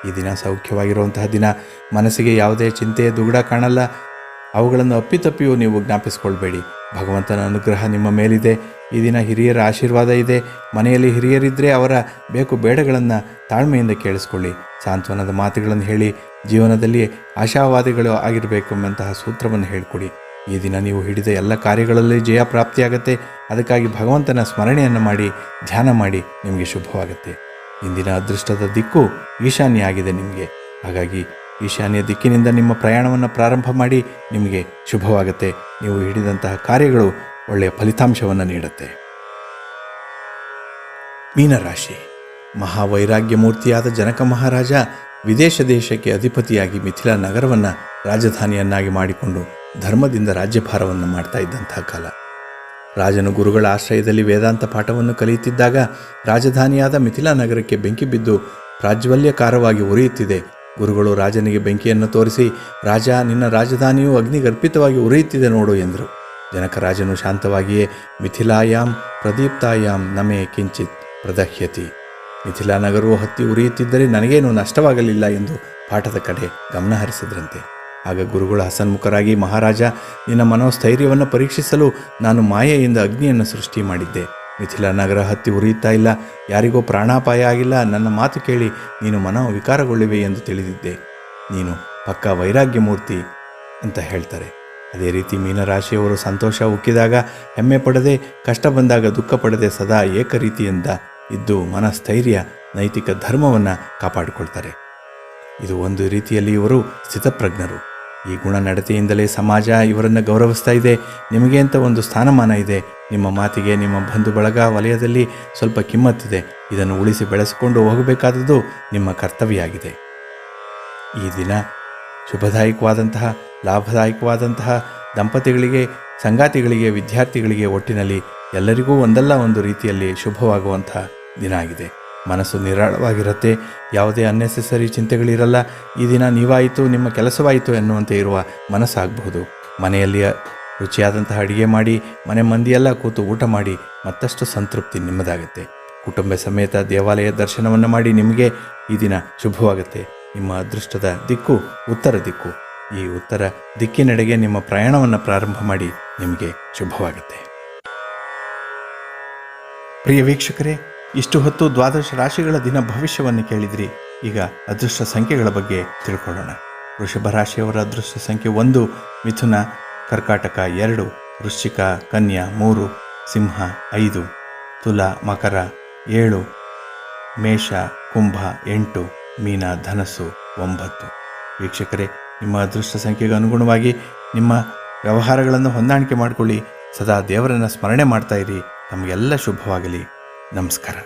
ಈ ದಿನ ಸೌಖ್ಯವಾಗಿರುವಂತಹ ದಿನ, ಮನಸ್ಸಿಗೆ ಯಾವುದೇ ಚಿಂತೆ, ದುಗುಡ ಕಾಣಲ್ಲ. ಅವುಗಳನ್ನು ಅಪ್ಪಿತಪ್ಪಿಯೂ ನೀವು ಜ್ಞಾಪಿಸಿಕೊಳ್ಬೇಡಿ. ಭಗವಂತನ ಅನುಗ್ರಹ ನಿಮ್ಮ ಮೇಲಿದೆ. ಈ ದಿನ ಹಿರಿಯರ ಆಶೀರ್ವಾದ ಇದೆ. ಮನೆಯಲ್ಲಿ ಹಿರಿಯರಿದ್ದರೆ ಅವರ ಬೇಕು ಬೇಡಗಳನ್ನು ತಾಳ್ಮೆಯಿಂದ ಕೇಳಿಸ್ಕೊಳ್ಳಿ. ಸಾಂತ್ವನದ ಮಾತುಗಳನ್ನು ಹೇಳಿ, ಜೀವನದಲ್ಲಿ ಆಶಾವಾದಿಗಳು ಆಗಿರಬೇಕೆಂಬಂತಹ ಸೂತ್ರವನ್ನು ಹೇಳಿಕೊಡಿ. ಈ ದಿನ ನೀವು ಹಿಡಿದ ಎಲ್ಲ ಕಾರ್ಯಗಳಲ್ಲಿ ಜಯ ಪ್ರಾಪ್ತಿಯಾಗತ್ತೆ. ಅದಕ್ಕಾಗಿ ಭಗವಂತನ ಸ್ಮರಣೆಯನ್ನು ಮಾಡಿ, ಧ್ಯಾನ ಮಾಡಿ, ನಿಮಗೆ ಶುಭವಾಗುತ್ತೆ. ಇಂದಿನ ಅದೃಷ್ಟದ ದಿಕ್ಕು ಈಶಾನ್ಯ ಆಗಿದೆ ನಿಮಗೆ. ಹಾಗಾಗಿ ಈಶಾನ್ಯ ದಿಕ್ಕಿನಿಂದ ನಿಮ್ಮ ಪ್ರಯಾಣವನ್ನು ಪ್ರಾರಂಭ ಮಾಡಿ, ನಿಮಗೆ ಶುಭವಾಗುತ್ತೆ. ನೀವು ಹಿಡಿದಂತಹ ಕಾರ್ಯಗಳು ಒಳ್ಳೆಯ ಫಲಿತಾಂಶವನ್ನು ನೀಡುತ್ತೆ. ಮೀನರಾಶಿ. ಮಹಾವೈರಾಗ್ಯ ಮೂರ್ತಿಯಾದ ಜನಕ ಮಹಾರಾಜ ವಿದೇಶ ದೇಶಕ್ಕೆ ಅಧಿಪತಿಯಾಗಿ ಮಿಥಿಲಾ ನಗರವನ್ನು ರಾಜಧಾನಿಯನ್ನಾಗಿ ಮಾಡಿಕೊಂಡು ಧರ್ಮದಿಂದ ರಾಜ್ಯಭಾರವನ್ನು ಮಾಡ್ತಾ ಇದ್ದಂತಹ ಕಾಲ. ರಾಜನು ಗುರುಗಳ ಆಶ್ರಯದಲ್ಲಿ ವೇದಾಂತ ಪಾಠವನ್ನು ಕಲಿಯುತ್ತಿದ್ದಾಗ ರಾಜಧಾನಿಯಾದ ಮಿಥಿಲಾ ನಗರಕ್ಕೆ ಬೆಂಕಿ ಬಿದ್ದು ಪ್ರಾಜ್ವಲ್ಯಕಾರವಾಗಿ ಉರಿಯುತ್ತಿದೆ. ಗುರುಗಳು ರಾಜನಿಗೆ ಬೆಂಕಿಯನ್ನು ತೋರಿಸಿ, ರಾಜ, ನಿನ್ನ ರಾಜಧಾನಿಯು ಅಗ್ನಿಗರ್ಪಿತವಾಗಿ ಉರಿಯುತ್ತಿದೆ ನೋಡು ಎಂದರು. ಜನಕರಾಜನು ಶಾಂತವಾಗಿಯೇ, ಮಿಥಿಲಾಯಾಂ ಪ್ರದೀಪ್ತಾಯಾಂ ನಮೇ ಕಿಂಚಿತ್ ಪ್ರದಹ್ಯತಿ. ಮಿಥಿಲಾ ನಗರವು ಹತ್ತಿ ಉರಿಯುತ್ತಿದ್ದರೆ ನನಗೇನು ನಷ್ಟವಾಗಲಿಲ್ಲ ಎಂದು ಪಾಠದ ಕಡೆ ಗಮನ ಹರಿಸಿದ್ರಂತೆ. ಆಗ ಗುರುಗಳು ಹಸನ್ಮುಖರಾಗಿ, ಮಹಾರಾಜ, ನಿನ್ನ ಮನೋಸ್ಥೈರ್ಯವನ್ನು ಪರೀಕ್ಷಿಸಲು ನಾನು ಮಾಯೆಯಿಂದ ಅಗ್ನಿಯನ್ನು ಸೃಷ್ಟಿ ಮಾಡಿದ್ದೆ. ಮಿಥಿಲಾ ನಗರ ಹತ್ತಿ ಉರಿಯುತ್ತಾ ಇಲ್ಲ, ಯಾರಿಗೋ ಪ್ರಾಣಾಪಾಯ ಆಗಿಲ್ಲ, ನನ್ನ ಮಾತು ಕೇಳಿ ನೀನು ಮನೋ ವಿಕಾರಗೊಳ್ಳಿವೆ ಎಂದು ತಿಳಿದಿದ್ದೆ. ನೀನು ಪಕ್ಕ ವೈರಾಗ್ಯ ಮೂರ್ತಿ ಅಂತ ಹೇಳ್ತಾರೆ. ಅದೇ ರೀತಿ ಮೀನರಾಶಿಯವರು ಸಂತೋಷ ಉಕ್ಕಿದಾಗ ಹೆಮ್ಮೆ ಪಡದೆ, ಕಷ್ಟ ಬಂದಾಗ ದುಃಖ ಪಡದೆ ಸದಾ ಏಕರೀತಿಯಿಂದ ಇದ್ದು ಮನಸ್ಥೈರ್ಯ, ನೈತಿಕ ಧರ್ಮವನ್ನು ಕಾಪಾಡಿಕೊಳ್ತಾರೆ. ಇದು ಒಂದು ರೀತಿಯಲ್ಲಿ ಇವರು ಸ್ಥಿತಪ್ರಜ್ಞರು. ಈ ಗುಣ ನಡತೆಯಿಂದಲೇ ಸಮಾಜ ಇವರನ್ನು ಗೌರವಿಸ್ತಾ ಇದೆ. ನಿಮಗೆ ಅಂತ ಒಂದು ಸ್ಥಾನಮಾನ ಇದೆ? ನಿಮ್ಮ ಮಾತಿಗೆ ನಿಮ್ಮ ಬಂಧು ಬಳಗ ವಲಯದಲ್ಲಿ ಸ್ವಲ್ಪ ಕಿಮ್ಮತ್ತಿದೆ ಇದನ್ನು ಉಳಿಸಿ ಬೆಳೆಸಿಕೊಂಡು ಹೋಗಬೇಕಾದದ್ದು ನಿಮ್ಮ ಕರ್ತವ್ಯ ಆಗಿದೆ ಈ ದಿನ ಶುಭದಾಯಕವಾದಂತಹ ಲಾಭದಾಯಕವಾದಂತಹ ದಂಪತಿಗಳಿಗೆ, ಸಂಗಾತಿಗಳಿಗೆ, ವಿದ್ಯಾರ್ಥಿಗಳಿಗೆ ಒಟ್ಟಿನಲ್ಲಿ ಎಲ್ಲರಿಗೂ ಒಂದಲ್ಲ ಒಂದು ರೀತಿಯಲ್ಲಿ ಶುಭವಾಗುವಂತಹ ದಿನ ಆಗಿದೆ. ಮನಸ್ಸು ನಿರಾಳವಾಗಿರುತ್ತೆ, ಯಾವುದೇ ಅನ್ನೆಸೆಸರಿ ಚಿಂತೆಗಳಿರಲ್ಲ. ಈ ದಿನ ನೀವಾಯಿತು, ನಿಮ್ಮ ಕೆಲಸವಾಯಿತು ಎನ್ನುವಂತೆ ಇರುವ ಮನಸ್ಸಾಗಬಹುದು. ಮನೆಯಲ್ಲಿ ರುಚಿಯಾದಂತಹ ಅಡುಗೆ ಮಾಡಿ, ಮನೆ ಮಂದಿಯೆಲ್ಲ ಕೂತು ಊಟ ಮಾಡಿ, ಮತ್ತಷ್ಟು ಸಂತೃಪ್ತಿ ನಿಮ್ಮದಾಗುತ್ತೆ. ಕುಟುಂಬ ಸಮೇತ ದೇವಾಲಯ ದರ್ಶನವನ್ನು ಮಾಡಿ ನಿಮಗೆ ಈ ದಿನ ಶುಭವಾಗುತ್ತೆ. ನಿಮ್ಮ ಅದೃಷ್ಟದ ದಿಕ್ಕು ಉತ್ತರ ದಿಕ್ಕು. ಈ ಉತ್ತರ ದಿಕ್ಕಿನೆಡೆಗೆ ನಿಮ್ಮ ಪ್ರಯಾಣವನ್ನು ಪ್ರಾರಂಭ ಮಾಡಿ ನಿಮಗೆ ಶುಭವಾಗುತ್ತೆ. ಪ್ರಿಯ ವೀಕ್ಷಕರೇ, ಇಷ್ಟು ಹೊತ್ತು ದ್ವಾದಶ ರಾಶಿಗಳ ದಿನ ಭವಿಷ್ಯವನ್ನು ಕೇಳಿದ್ರಿ. ಈಗ ಅದೃಷ್ಟ ಸಂಖ್ಯೆಗಳ ಬಗ್ಗೆ ತಿಳ್ಕೊಳ್ಳೋಣ. ವೃಷಭ ರಾಶಿಯವರ ಅದೃಷ್ಟ ಸಂಖ್ಯೆ ಒಂದು, ಮಿಥುನ, ಕರ್ಕಾಟಕ ಎರಡು, ವೃಶ್ಚಿಕ ಕನ್ಯಾ ಮೂರು, ಸಿಂಹ ಐದು, ತುಲ ಮಕರ ಏಳು, ಮೇಷ ಕುಂಭ ಎಂಟು, ಮೀನ ಧನಸ್ಸು ಒಂಬತ್ತು. ವೀಕ್ಷಕರೇ ನಿಮ್ಮ ಅದೃಷ್ಟ ಸಂಖ್ಯೆಗೆ ಅನುಗುಣವಾಗಿ ನಿಮ್ಮ ವ್ಯವಹಾರಗಳನ್ನು ಹೊಂದಾಣಿಕೆ ಮಾಡಿಕೊಳ್ಳಿ. ಸದಾ ದೇವರನ್ನು ಸ್ಮರಣೆ ಮಾಡ್ತಾ ಇರಿ. ನಮಗೆಲ್ಲ ಶುಭವಾಗಲಿ. ನಮಸ್ಕಾರ.